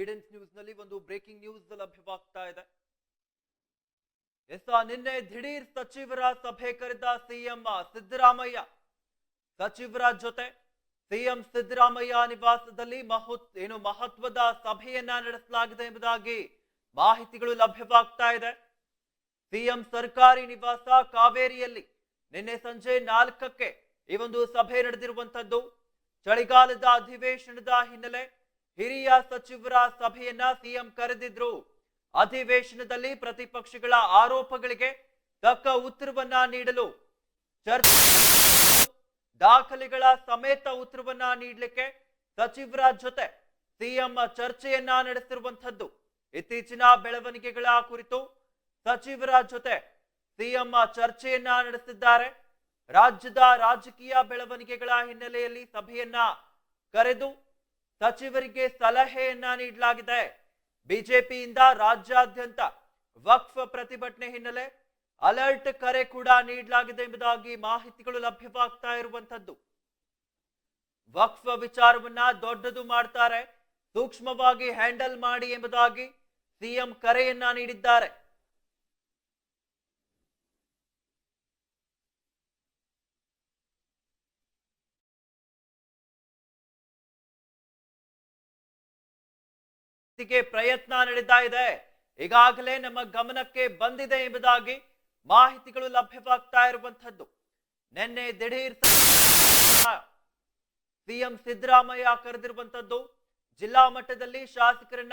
ಈಡೆನ್ಸ್ ನ್ಯೂಸ್ನಲ್ಲಿ ಒಂದು breaking news ಲಭ್ಯವಾಗ್ತಾ ಇದೆ. S ನಿನ್ನೆ ದಿಢೀರ್ ಸಚಿವರ ಸಭೆ ಕರೆದ ಸಿಎಂ ಸಿದ್ದರಾಮಯ್ಯ. ಸಚಿವರ ಜೊತೆ ಸಿಎಂ ಸಿದ್ದರಾಮಯ್ಯ ನಿವಾಸದಲ್ಲಿ ಮಹತ್ ಏನು ಮಹತ್ವದ ಸಭೆಯನ್ನ ನಡೆಸಲಾಗಿದೆ ಎಂಬುದಾಗಿ ಮಾಹಿತಿಗಳು ಲಭ್ಯವಾಗ್ತಾ ಇದೆ. ಸಿಎಂ ಸರ್ಕಾರಿ ನಿವಾಸ ಕಾವೇರಿಯಲ್ಲಿ ನಿನ್ನೆ ಸಂಜೆ ನಾಲ್ಕಕ್ಕೆ ಈ ಒಂದು ಸಭೆ ನಡೆದಿರುವಂತದ್ದು ಚಳಿಗಾಲದ ಅಧಿವೇಶನದ ಹಿನ್ನೆಲೆ ಹಿರಿಯ ಸಚಿವರ ಸಭೆಯನ್ನ ಸಿಎಂ ಕರೆದಿದ್ರು. ಅಧಿವೇಶನದಲ್ಲಿ ಪ್ರತಿಪಕ್ಷಗಳ ಆರೋಪಗಳಿಗೆ ತಕ್ಕ ಉತ್ತರವನ್ನ ನೀಡಲು ಚರ್ಚೆ ದಾಖಲೆಗಳ ಸಮೇತ ಉತ್ತರವನ್ನ ನೀಡಲಿಕ್ಕೆ ಸಚಿವರ ಜೊತೆ ಸಿಎಂ ಚರ್ಚೆಯನ್ನ ನಡೆಸಿರುವಂತದ್ದು ಇತ್ತೀಚಿನ ಬೆಳವಣಿಗೆಗಳ ಕುರಿತು ಸಚಿವರ ಜೊತೆ ಸಿಎಂ ಚರ್ಚೆಯನ್ನ ನಡೆಸಿದ್ದಾರೆ. ರಾಜ್ಯದ ರಾಜಕೀಯ ಬೆಳವಣಿಗೆಗಳ ಹಿನ್ನೆಲೆಯಲ್ಲಿ ಸಭೆಯನ್ನ ಕರೆದು ಸಚಿವರಿಗೆ ಸಲಹೆಯನ್ನ ನೀಡಲಾಗಿದೆ. ಬಿಜೆಪಿಯಿಂದ ರಾಜ್ಯಾದ್ಯಂತ ವಕ್ಫ್ ಪ್ರತಿಭಟನೆ ಹಿನ್ನೆಲೆ ಅಲರ್ಟ್ ಕರೆ ಕೂಡ ನೀಡಲಾಗಿದೆ ಎಂಬುದಾಗಿ ಮಾಹಿತಿಗಳು ಲಭ್ಯವಾಗ್ತಾ ಇರುವಂತದ್ದು ವಕ್ಫ್ ವಿಚಾರವನ್ನ ದೊಡ್ಡದು ಮಾಡ್ತಾರೆ, ಸೂಕ್ಷ್ಮವಾಗಿ ಹ್ಯಾಂಡಲ್ ಮಾಡಿ ಎಂಬುದಾಗಿ ಸಿಎಂ ಕರೆಯನ್ನ ನೀಡಿದ್ದಾರೆ. ಪ್ರಯತ್ನ ನಡೀತಾ ಇದೆ. ಈಗಾಗಲೇ ನಮ್ಮ ಗಮನಕ್ಕೆ ಬಂದಿದೆ ಎಂಬುದಾಗಿ ಮಾಹಿತಿಗಳು ಲಭ್ಯವಾಗ್ತಾ ಇರುವಂತದ್ದು ನಿನ್ನೆ ದಿಢೀರ್ ಸಿಎಂ ಸಿದ್ದರಾಮಯ್ಯ ಕರೆದಿರುವಂತದ್ದು ಜಿಲ್ಲಾ ಮಟ್ಟದಲ್ಲಿ ಶಾಸಕರನ್ನ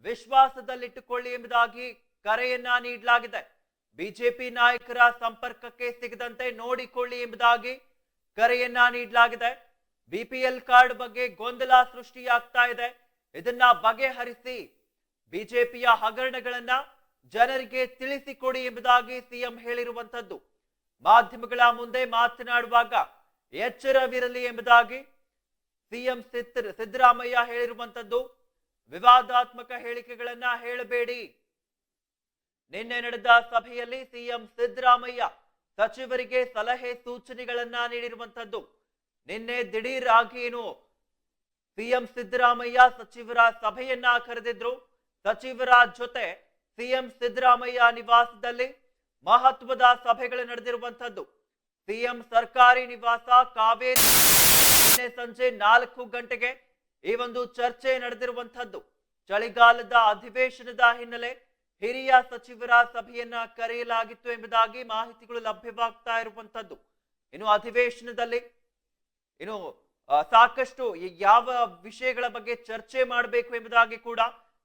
ವಿಶ್ವಾಸದಲ್ಲಿಟ್ಟುಕೊಳ್ಳಿ ಎಂಬುದಾಗಿ ಕರೆಯನ್ನ ನೀಡಲಾಗಿದೆ. ಬಿಜೆಪಿ ನಾಯಕರ ಸಂಪರ್ಕಕ್ಕೆ ಸಿಗದಂತೆ ನೋಡಿಕೊಳ್ಳಿ ಎಂಬುದಾಗಿ ಕರೆಯನ್ನ ನೀಡಲಾಗಿದೆ. ಬಿಪಿಎಲ್ ಕಾರ್ಡ್ ಬಗ್ಗೆ ಗೊಂದಲ ಸೃಷ್ಟಿಯಾಗ್ತಾ ಇದೆ. ಇದನ್ನ ಬಗೆಹರಿಸಿ ಬಿಜೆಪಿಯ ಹಗರಣಗಳನ್ನ ಜನರಿಗೆ ತಿಳಿಸಿಕೊಡಿ ಎಂಬುದಾಗಿ ಸಿಎಂ ಹೇಳಿರುವಂತದ್ದು ಮಾಧ್ಯಮಗಳ ಮುಂದೆ ಮಾತನಾಡುವಾಗ ಎಚ್ಚರವಿರಲಿ ಎಂಬುದಾಗಿ ಸಿಎಂ ಸಿದ್ದ ಸಿದ್ದರಾಮಯ್ಯ ಹೇಳಿರುವಂತದ್ದು ವಿವಾದಾತ್ಮಕ ಹೇಳಿಕೆಗಳನ್ನ ಹೇಳಬೇಡಿ. ನಿನ್ನೆ ನಡೆದ ಸಭೆಯಲ್ಲಿ ಸಿಎಂ ಸಿದ್ದರಾಮಯ್ಯ ಸಚಿವರಿಗೆ ಸಲಹೆ ಸೂಚನೆಗಳನ್ನ ನೀಡಿರುವಂತದ್ದು ನಿನ್ನೆ ದಿಢೀರ್ ಆಗಿ ಏನು ಸಿಎಂ ಸಿದ್ದರಾಮಯ್ಯ ಸಚಿವರ ಸಭೆಯನ್ನ ಕರೆದಿದ್ರು. ಸಚಿವರ ಜೊತೆ ಸಿಎಂ ಸಿದ್ದರಾಮಯ್ಯ ನಿವಾಸದಲ್ಲಿ ಮಹತ್ವದ ಸಭೆಗಳು ನಡೆದಿರುವಂತದ್ದು ಸಿಎಂ ಸರ್ಕಾರಿ ನಿವಾಸ ಕಾವೇರಿ ನಿನ್ನೆ ಸಂಜೆ ನಾಲ್ಕು ಗಂಟೆಗೆ ಈ ಒಂದು ಚರ್ಚೆ ನಡೆದಿರುವಂತದ್ದು ಚಳಿಗಾಲದ ಅಧಿವೇಶನದ ಹಿನ್ನೆಲೆ ಹಿರಿಯ ಸಚಿವರ ಸಭೆಯನ್ನ ಕರೆಯಲಾಗಿತ್ತು ಎಂಬುದಾಗಿ ಮಾಹಿತಿಗಳು ಲಭ್ಯವಾಗ್ತಾ ಇರುವಂತದ್ದು ಇನ್ನು ಅಧಿವೇಶನದಲ್ಲಿ ಇನ್ನು ಸಾಕಷ್ಟು ಯಾವ ವಿಷಯಗಳ ಬಗ್ಗೆ ಚರ್ಚೆ ಮಾಡಬೇಕು ಎಂಬುದಾಗಿ ಕೂಡ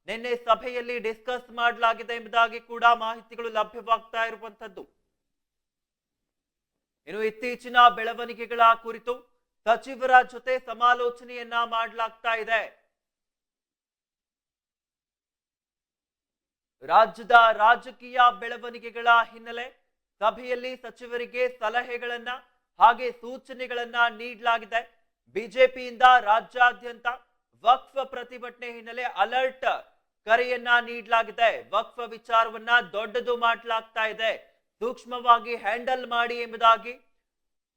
ನಿನ್ನೆ ಸಭೆಯಲ್ಲಿ ಡಿಸ್ಕಸ್ ಮಾಡಲಾಗಿದೆ ಎಂಬುದಾಗಿ ಕೂಡ ಮಾಹಿತಿಗಳು ಲಭ್ಯವಾಗ್ತಾ ಇರುವಂತದ್ದು ಇನ್ನು ಇತ್ತೀಚಿನ ಬೆಳವಣಿಗೆಗಳ ಕುರಿತು ಸಚಿವರ ಜೊತೆ ಸಮಾಲೋಚನೆಯನ್ನ ಮಾಡಲಾಗ್ತಾ ಇದೆ. ರಾಜ್ಯದ ರಾಜಕೀಯ ಬೆಳವಣಿಗೆಗಳ ಹಿನ್ನೆಲೆ ಸಭೆಯಲ್ಲಿ ಸಚಿವರಿಗೆ ಸಲಹೆಗಳನ್ನ ಹಾಗೆ ಸೂಚನೆಗಳನ್ನ ನೀಡಲಾಗಿದೆ. ಬಿಜೆಪಿಯಿಂದ ರಾಜ್ಯಾದ್ಯಂತ ವಕ್ಫ್ ಪ್ರತಿಭಟನೆ ಹಿನ್ನೆಲೆ ಅಲರ್ಟ್ ಕರೆಯನ್ನ ನೀಡಲಾಗಿದೆ. ವಕ್ಫ್ ವಿಚಾರವನ್ನ ದೊಡ್ಡದು ಮಾಡಲಾಗ್ತಾ ಇದೆ. ಸೂಕ್ಷ್ಮವಾಗಿ ಹ್ಯಾಂಡಲ್ ಮಾಡಿ ಎಂಬುದಾಗಿ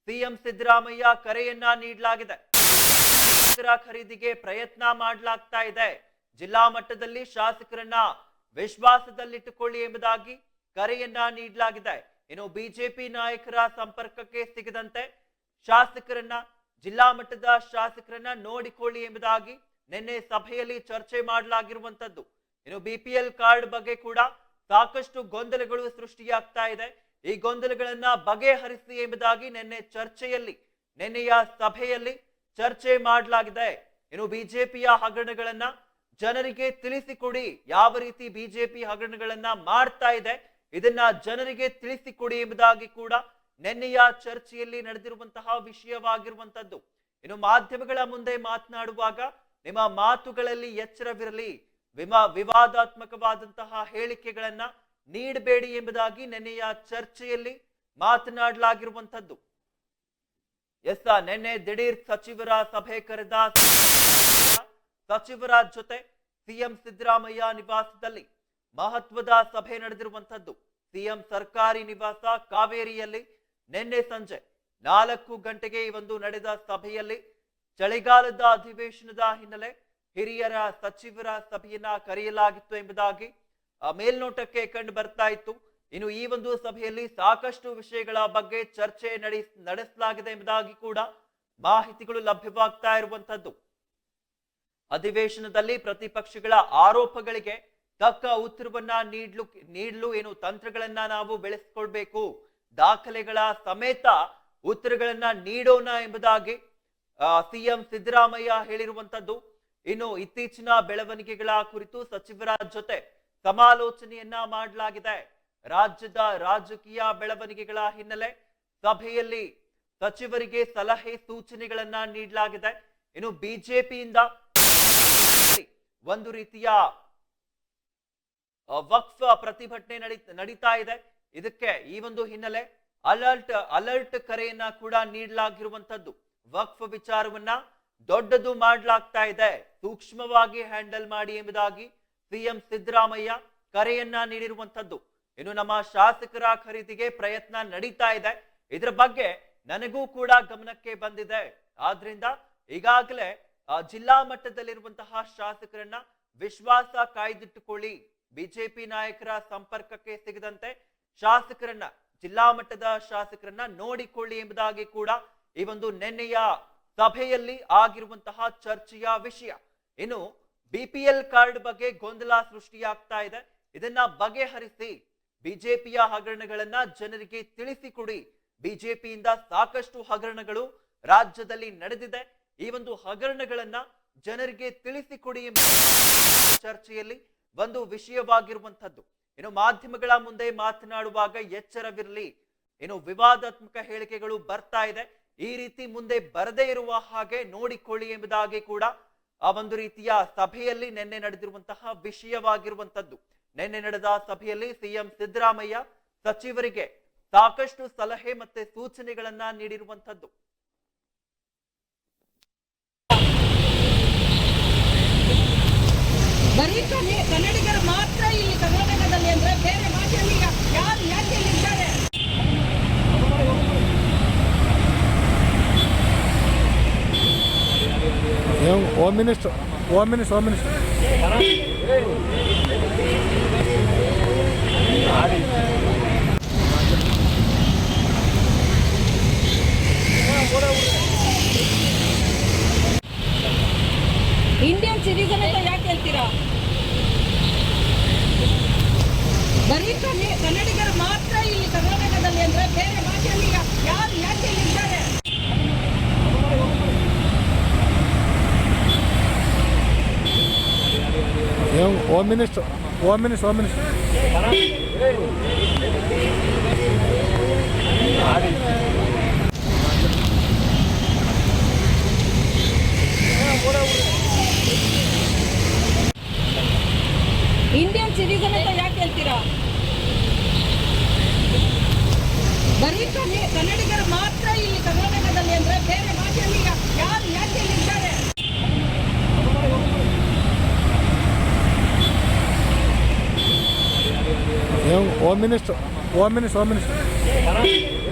ಸಿಎಂ ಸಿದ್ದರಾಮಯ್ಯ ಕರೆಯನ್ನ ನೀಡಲಾಗಿದೆ. ಖರೀದಿಗೆ ಪ್ರಯತ್ನ ಮಾಡಲಾಗ್ತಾ ಇದೆ. ಜಿಲ್ಲಾ ಮಟ್ಟದಲ್ಲಿ ಶಾಸಕರನ್ನ ವಿಶ್ವಾಸದಲ್ಲಿಟ್ಟುಕೊಳ್ಳಿ ಎಂಬುದಾಗಿ ಕರೆಯನ್ನ ನೀಡಲಾಗಿದೆ. ಇನ್ನು ಬಿಜೆಪಿ ನಾಯಕರ ಸಂಪರ್ಕಕ್ಕೆ ಸಿಗದಂತೆ ಶಾಸಕರನ್ನ ಜಿಲ್ಲಾ ಮಟ್ಟದ ಶಾಸಕರನ್ನ ನೋಡಿಕೊಳ್ಳಿ ಎಂಬುದಾಗಿ ನಿನ್ನೆ ಸಭೆಯಲ್ಲಿ ಚರ್ಚೆ ಮಾಡಲಾಗಿರುವಂತದ್ದು. ಇನ್ನು ಬಿಪಿಎಲ್ ಕಾರ್ಡ್ ಬಗ್ಗೆ ಕೂಡ ಸಾಕಷ್ಟು ಗೊಂದಲಗಳು ಸೃಷ್ಟಿಯಾಗ್ತಾ ಇದೆ. ಈ ಗೊಂದಲಗಳನ್ನ ಬಗೆಹರಿಸಿ ಎಂಬುದಾಗಿ ನಿನ್ನೆ ಚರ್ಚೆಯಲ್ಲಿ, ನಿನ್ನೆಯ ಸಭೆಯಲ್ಲಿ ಚರ್ಚೆ ಮಾಡಲಾಗಿದೆ. ಇನ್ನು ಬಿಜೆಪಿಯ ಹಗರಣಗಳನ್ನ ಜನರಿಗೆ ತಿಳಿಸಿಕೊಡಿ. ಯಾವ ರೀತಿ ಬಿಜೆಪಿ ಹಗರಣಗಳನ್ನ ಮಾಡ್ತಾ ಇದೆ, ಇದನ್ನ ಜನರಿಗೆ ತಿಳಿಸಿಕೊಡಿ ಎಂಬುದಾಗಿ ಕೂಡ ನಿನ್ನೆಯ ಚರ್ಚೆಯಲ್ಲಿ ನಡೆದಿರುವಂತಹ ವಿಷಯವಾಗಿರುವಂತದ್ದು ಇನ್ನು ಮಾಧ್ಯಮಗಳ ಮುಂದೆ ಮಾತನಾಡುವಾಗ ನಿಮ್ಮ ಮಾತುಗಳಲ್ಲಿ ಎಚ್ಚರವಿರಲಿ. ವಿಮಾ ವಿವಾದಾತ್ಮಕವಾದಂತಹ ಹೇಳಿಕೆಗಳನ್ನ ನೀಡಬೇಡಿ ಎಂಬುದಾಗಿ ನಿನ್ನೆಯ ಚರ್ಚೆಯಲ್ಲಿ ಮಾತನಾಡಲಾಗಿರುವಂತದ್ದು ಎಸ್ ನಿನ್ನೆ ದಿಢೀರ್ ಸಚಿವರ ಸಭೆ ಕರೆದ ಸಚಿವರ ಜೊತೆ ಸಿಎಂ ಸಿದ್ದರಾಮಯ್ಯ ನಿವಾಸದಲ್ಲಿ ಮಹತ್ವದ ಸಭೆ ನಡೆದಿರುವಂತದ್ದು ಸಿಎಂ ಸರ್ಕಾರಿ ನಿವಾಸ ಕಾವೇರಿಯಲ್ಲಿ ನಿನ್ನೆ ಸಂಜೆ ನಾಲ್ಕು ಗಂಟೆಗೆ ಈ ಒಂದು ನಡೆದ ಸಭೆಯಲ್ಲಿ ಚಳಿಗಾಲದ ಅಧಿವೇಶನದ ಹಿನ್ನೆಲೆ ಹಿರಿಯರ ಸಚಿವರ ಸಭೆಯನ್ನ ಕರೆಯಲಾಗಿತ್ತು ಎಂಬುದಾಗಿ ಮೇಲ್ನೋಟಕ್ಕೆ ಕಂಡು ಬರ್ತಾ ಇತ್ತು. ಇನ್ನು ಈ ಒಂದು ಸಭೆಯಲ್ಲಿ ಸಾಕಷ್ಟು ವಿಷಯಗಳ ಬಗ್ಗೆ ಚರ್ಚೆ ನಡೆ, ನಡೆಸಲಾಗಿದೆ ಎಂಬುದಾಗಿ ಕೂಡ ಮಾಹಿತಿಗಳು ಲಭ್ಯವಾಗ್ತಾ ಇರುವಂತದ್ದು ಅಧಿವೇಶನದಲ್ಲಿ ಪ್ರತಿಪಕ್ಷಗಳ ಆರೋಪಗಳಿಗೆ ತಕ್ಕ ಉತ್ತರವನ್ನ ನೀಡ್ಲು, ನೀಡಲು ಏನು ತಂತ್ರಗಳನ್ನ ನಾವು ಬೆಳೆಸ್ಕೊಳ್ಬೇಕು. ದಾಖಲೆಗಳ ಸಮೇತ ಉತ್ತರಗಳನ್ನ ನೀಡೋಣ ಎಂಬುದಾಗಿ ಸಿಎಂ ಸಿದ್ದರಾಮಯ್ಯ ಹೇಳಿರುವಂತದ್ದು. ಇನ್ನು ಇತ್ತೀಚಿನ ಬೆಳವಣಿಗೆಗಳ ಕುರಿತು ಸಚಿವರ ಜೊತೆ ಸಮಾಲೋಚನೆಯನ್ನ ಮಾಡಲಾಗಿದೆ. ರಾಜ್ಯದ ರಾಜಕೀಯ ಬೆಳವಣಿಗೆಗಳ ಹಿನ್ನೆಲೆ ಸಭೆಯಲ್ಲಿ ಸಚಿವರಿಗೆ ಸಲಹೆ ಸೂಚನೆಗಳನ್ನ ನೀಡಲಾಗಿದೆ. ಇನ್ನು ಬಿಜೆಪಿಯಿಂದ ಒಂದು ರೀತಿಯ ವಕ್ಫ ಪ್ರತಿಭಟನೆ ನಡಿ, ನಡೀತಾ ಇದೆ. ಇದಕ್ಕೆ ಈ ಒಂದು ಹಿನ್ನೆಲೆ ಅಲರ್ಟ್ ಅಲರ್ಟ್ ಕರೆಯನ್ನ ಕೂಡ ನೀಡಲಾಗಿರುವಂತದ್ದು ವಕ್ಫ್ ವಿಚಾರವನ್ನ ದೊಡ್ಡದು ಮಾಡಲಾಗ್ತಾ ಇದೆ. ಸೂಕ್ಷ್ಮವಾಗಿ ಹ್ಯಾಂಡಲ್ ಮಾಡಿ ಎಂಬುದಾಗಿ ಸಿಎಂ ಸಿದ್ದರಾಮಯ್ಯ ಕರೆಯನ್ನ ನೀಡಿರುವಂತದ್ದು ಇನ್ನು ನಮ್ಮ ಶಾಸಕರ ಖರೀದಿಗೆ ಪ್ರಯತ್ನ ನಡೀತಾ ಇದೆ. ಇದರ ಬಗ್ಗೆ ನನಗೂ ಕೂಡ ಗಮನಕ್ಕೆ ಬಂದಿದೆ. ಆದ್ರಿಂದ ಈಗಾಗಲೇ ಜಿಲ್ಲಾ ಮಟ್ಟದಲ್ಲಿರುವಂತಹ ಶಾಸಕರನ್ನ ವಿಶ್ವಾಸ ಕಾಯ್ದಿಟ್ಟುಕೊಳ್ಳಿ. ಬಿಜೆಪಿ ನಾಯಕರ ಸಂಪರ್ಕಕ್ಕೆ ಸಿಗದಂತೆ ಶಾಸಕರನ್ನ, ಜಿಲ್ಲಾ ಮಟ್ಟದ ಶಾಸಕರನ್ನ ನೋಡಿಕೊಳ್ಳಿ ಎಂಬುದಾಗಿ ಕೂಡ ಈ ಒಂದು ನೆನ್ನೆಯ ಸಭೆಯಲ್ಲಿ ಆಗಿರುವಂತಹ ಚರ್ಚೆಯ ವಿಷಯ. ಇನ್ನು ಬಿಪಿಎಲ್ ಕಾರ್ಡ್ ಬಗ್ಗೆ ಗೊಂದಲ ಸೃಷ್ಟಿಯಾಗ್ತಾ ಇದೆ. ಇದನ್ನ ಬಗೆಹರಿಸಿ ಬಿಜೆಪಿಯ ಹಗರಣಗಳನ್ನ ಜನರಿಗೆ ತಿಳಿಸಿಕೊಡಿ. ಬಿಜೆಪಿಯಿಂದ ಸಾಕಷ್ಟು ಹಗರಣಗಳು ರಾಜ್ಯದಲ್ಲಿ ನಡೆದಿದೆ. ಈ ಒಂದು ಹಗರಣಗಳನ್ನ ಜನರಿಗೆ ತಿಳಿಸಿಕೊಡಿ ಎಂಬ ಚರ್ಚೆಯಲ್ಲಿ ಒಂದು ವಿಷಯವಾಗಿರುವಂತದ್ದು ಇನ್ನು ಮಾಧ್ಯಮಗಳ ಮುಂದೆ ಮಾತನಾಡುವಾಗ ಎಚ್ಚರವಿರಲಿ. ಏನೋ ವಿವಾದಾತ್ಮಕ ಹೇಳಿಕೆಗಳು ಬರ್ತಾ ಇದೆ. ಈ ರೀತಿ ಮುಂದೆ ಬರದೇ ಇರುವ ಹಾಗೆ ನೋಡಿಕೊಳ್ಳಿ ಎಂಬುದಾಗಿ ಕೂಡ ಆ ಒಂದು ರೀತಿಯ ಸಭೆಯಲ್ಲಿ ನಿನ್ನೆ ನಡೆದಿರುವಂತಹ ವಿಷಯವಾಗಿರುವಂತದ್ದು ನಿನ್ನೆ ನಡೆದ ಸಭೆಯಲ್ಲಿ ಸಿಎಂ ಸಿದ್ದರಾಮಯ್ಯ ಸಚಿವರಿಗೆ ಸಾಕಷ್ಟು ಸಲಹೆ ಮತ್ತೆ ಸೂಚನೆಗಳನ್ನ ನೀಡಿರುವಂತದ್ದು ಕನ್ನಡಿಗರು ಮಾತ್ರ ಇಲ್ಲಿ home minister home minister home minister Indian citizen ಅಂತ ಯಾಕೆ ಹೇಳ್ತೀರಾ? ಬರೀ ಕನ್ನಡ- ಕನ್ನಡಿಗರು ಮಾತ್ರ ಇಲ್ಲಿ ಕರ್ನಾಟಕದಲ್ಲಿ ಅಂದ್ರೆ ಬೇರೆ ಭಾಷೆಯಲ್ಲಿ ಯಾರು ಯಾಕೆ ಇದ್ದಾರೆ? Home minister home minister home minister Indian citizen ಅಂತ ಯಾಕೆ ಹೇಳ್ತೀರಾ ಬರೀ ಕನ್ನಡ- ಕನ್ನಡಿಗರು ಮಾತ್ರ ಇಲ್ಲಿ ಕರ್ನಾಟಕದಲ್ಲಿ ಅಂದ್ರೆ ಬೇರೆ ಭಾಷೆಯಲ್ಲಿ ಯಾ- ಯಾರು ಯಾಕೆ ಇಲ್ಲಿದ್ದಾರೆ ಏನ್ home minister home minister home minister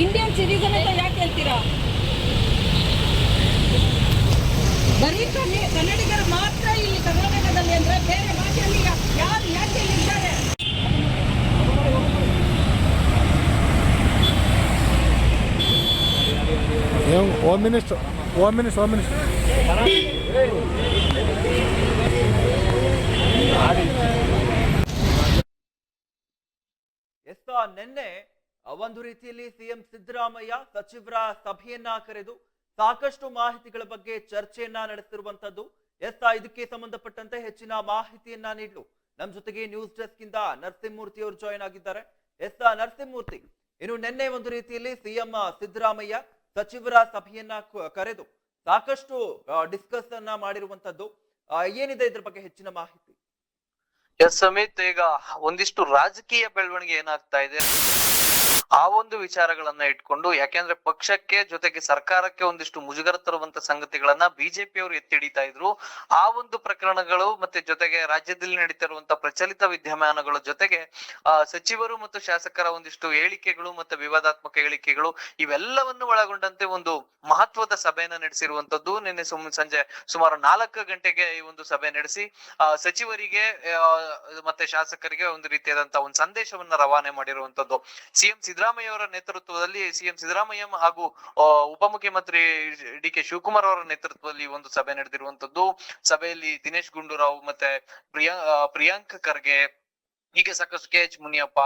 Indian citizen ಅಂತ ಯಾಕೆ ಹೇಳ್ತೀರಾ? ಬರೀ ಕನ್ನಡ- ಕನ್ನಡಿಗರು ಮಾತ್ರ ಇಲ್ಲಿ ಕರ್ನಾಟಕದಲ್ಲಿ ಅಂದ್ರೆ ಬೇರೆ ಭಾಷೆಯಲ್ಲಿ ಯಾ- ಯಾರು ಯಾಕೆ ಇಲ್ಲಿದ್ದಾರೆ ಏನ್ home minister home minister home minister yes ನಿನ್ನೆ ಒಂದು ರೀತಿಯಲ್ಲಿ ಸಿಎಂ ಸಿದ್ದರಾಮಯ್ಯ ಸಚಿವರ ಸಭೆಯನ್ನ ಕರೆದು ಸಾಕಷ್ಟು ಮಾಹಿತಿಗಳ ಬಗ್ಗೆ ಚರ್ಚೆಯನ್ನ ನಡೆಸಿರುವಂತದ್ದು. ಎಸ್ ಇದಕ್ಕೆ ಸಂಬಂಧಪಟ್ಟಂತೆ ಹೆಚ್ಚಿನ ಮಾಹಿತಿಯನ್ನ ನೀಡಲು. ನಮ್ ಜೊತೆಗೆ ನ್ಯೂಸ್ ಡೆಸ್ಕ್ ಇಂದ ನರಸಿಂಹಮೂರ್ತಿ ಅವರು ಜಾಯಿನ್ ಆಗಿದ್ದಾರೆ. ಎಸ್ ನರಸಿಂಹಮೂರ್ತಿ, ಇನ್ನು ನಿನ್ನೆ ಒಂದು ರೀತಿಯಲ್ಲಿ ಸಿಎಂ ಸಿದ್ದರಾಮಯ್ಯ ಸಚಿವರ ಸಭೆಯನ್ನ ಕರೆದು ಸಾಕಷ್ಟು ಡಿಸ್ಕಸ್ ಅನ್ನ ಮಾಡಿರುವಂತದ್ದು ಏನಿದೆ ಇದ್ರ ಬಗ್ಗೆ ಹೆಚ್ಚಿನ ಮಾಹಿತಿ? ಎಸ್ ಸಮೇತ ಈಗ ಒಂದಿಷ್ಟು ರಾಜಕೀಯ ಬೆಳವಣಿಗೆ ಏನಾಗ್ತಾ ಇದೆ ಆ ಒಂದು ವಿಚಾರಗಳನ್ನ ಇಟ್ಕೊಂಡು, ಯಾಕೆಂದ್ರೆ ಪಕ್ಷಕ್ಕೆ ಜೊತೆಗೆ ಸರ್ಕಾರಕ್ಕೆ ಒಂದಿಷ್ಟು ಮುಜುಗರ ತರುವಂತ ಸಂಗತಿಗಳನ್ನ ಬಿಜೆಪಿ ಅವರು ಎತ್ತಿ ಹಿಡಿತಾ ಇದ್ರು. ಆ ಒಂದು ಪ್ರಕರಣಗಳು ಮತ್ತೆ ಜೊತೆಗೆ ರಾಜ್ಯದಲ್ಲಿ ನಡೀತಿರುವಂತಹ ಪ್ರಚಲಿತ ವಿದ್ಯಮಾನಗಳ ಜೊತೆಗೆ ಸಚಿವರು ಮತ್ತು ಶಾಸಕರ ಒಂದಿಷ್ಟು ಹೇಳಿಕೆಗಳು ಮತ್ತೆ ವಿವಾದಾತ್ಮಕ ಹೇಳಿಕೆಗಳು ಇವೆಲ್ಲವನ್ನು ಒಳಗೊಂಡಂತೆ ಒಂದು ಮಹತ್ವದ ಸಭೆಯನ್ನ ನಡೆಸಿರುವಂತದ್ದು. ನಿನ್ನೆ ಸಂಜೆ ಸುಮಾರು ನಾಲ್ಕು ಗಂಟೆಗೆ ಈ ಒಂದು ಸಭೆ ನಡೆಸಿ ಸಚಿವರಿಗೆ ಮತ್ತೆ ಶಾಸಕರಿಗೆ ಒಂದು ರೀತಿಯಾದಂತಹ ಒಂದು ಸಂದೇಶವನ್ನ ರವಾನೆ ಮಾಡಿರುವಂತದ್ದು. ಸಿಎಂ ಸಿದ್ದರಾಮಯ್ಯ ಅವರ ನೇತೃತ್ವದಲ್ಲಿ ಸಿಎಂ ಸಿದ್ದರಾಮಯ್ಯ ಹಾಗೂ ಉಪಮುಖ್ಯಮಂತ್ರಿ ಡಿ ಕೆ ಶಿವಕುಮಾರ್ ಅವರ ನೇತೃತ್ವದಲ್ಲಿ ಒಂದು ಸಭೆ ನಡೆದಿರುವಂತದ್ದು. ಸಭೆಯಲ್ಲಿ ದಿನೇಶ್ ಗುಂಡೂರಾವ್ ಮತ್ತೆ ಪ್ರಿಯಾ ಪ್ರಿಯಾಂಕ್ ಖರ್ಗೆ, ಹೀಗೆ ಸಾಕಷ್ಟು ಕೆ ಎಚ್ ಮುನಿಯಪ್ಪ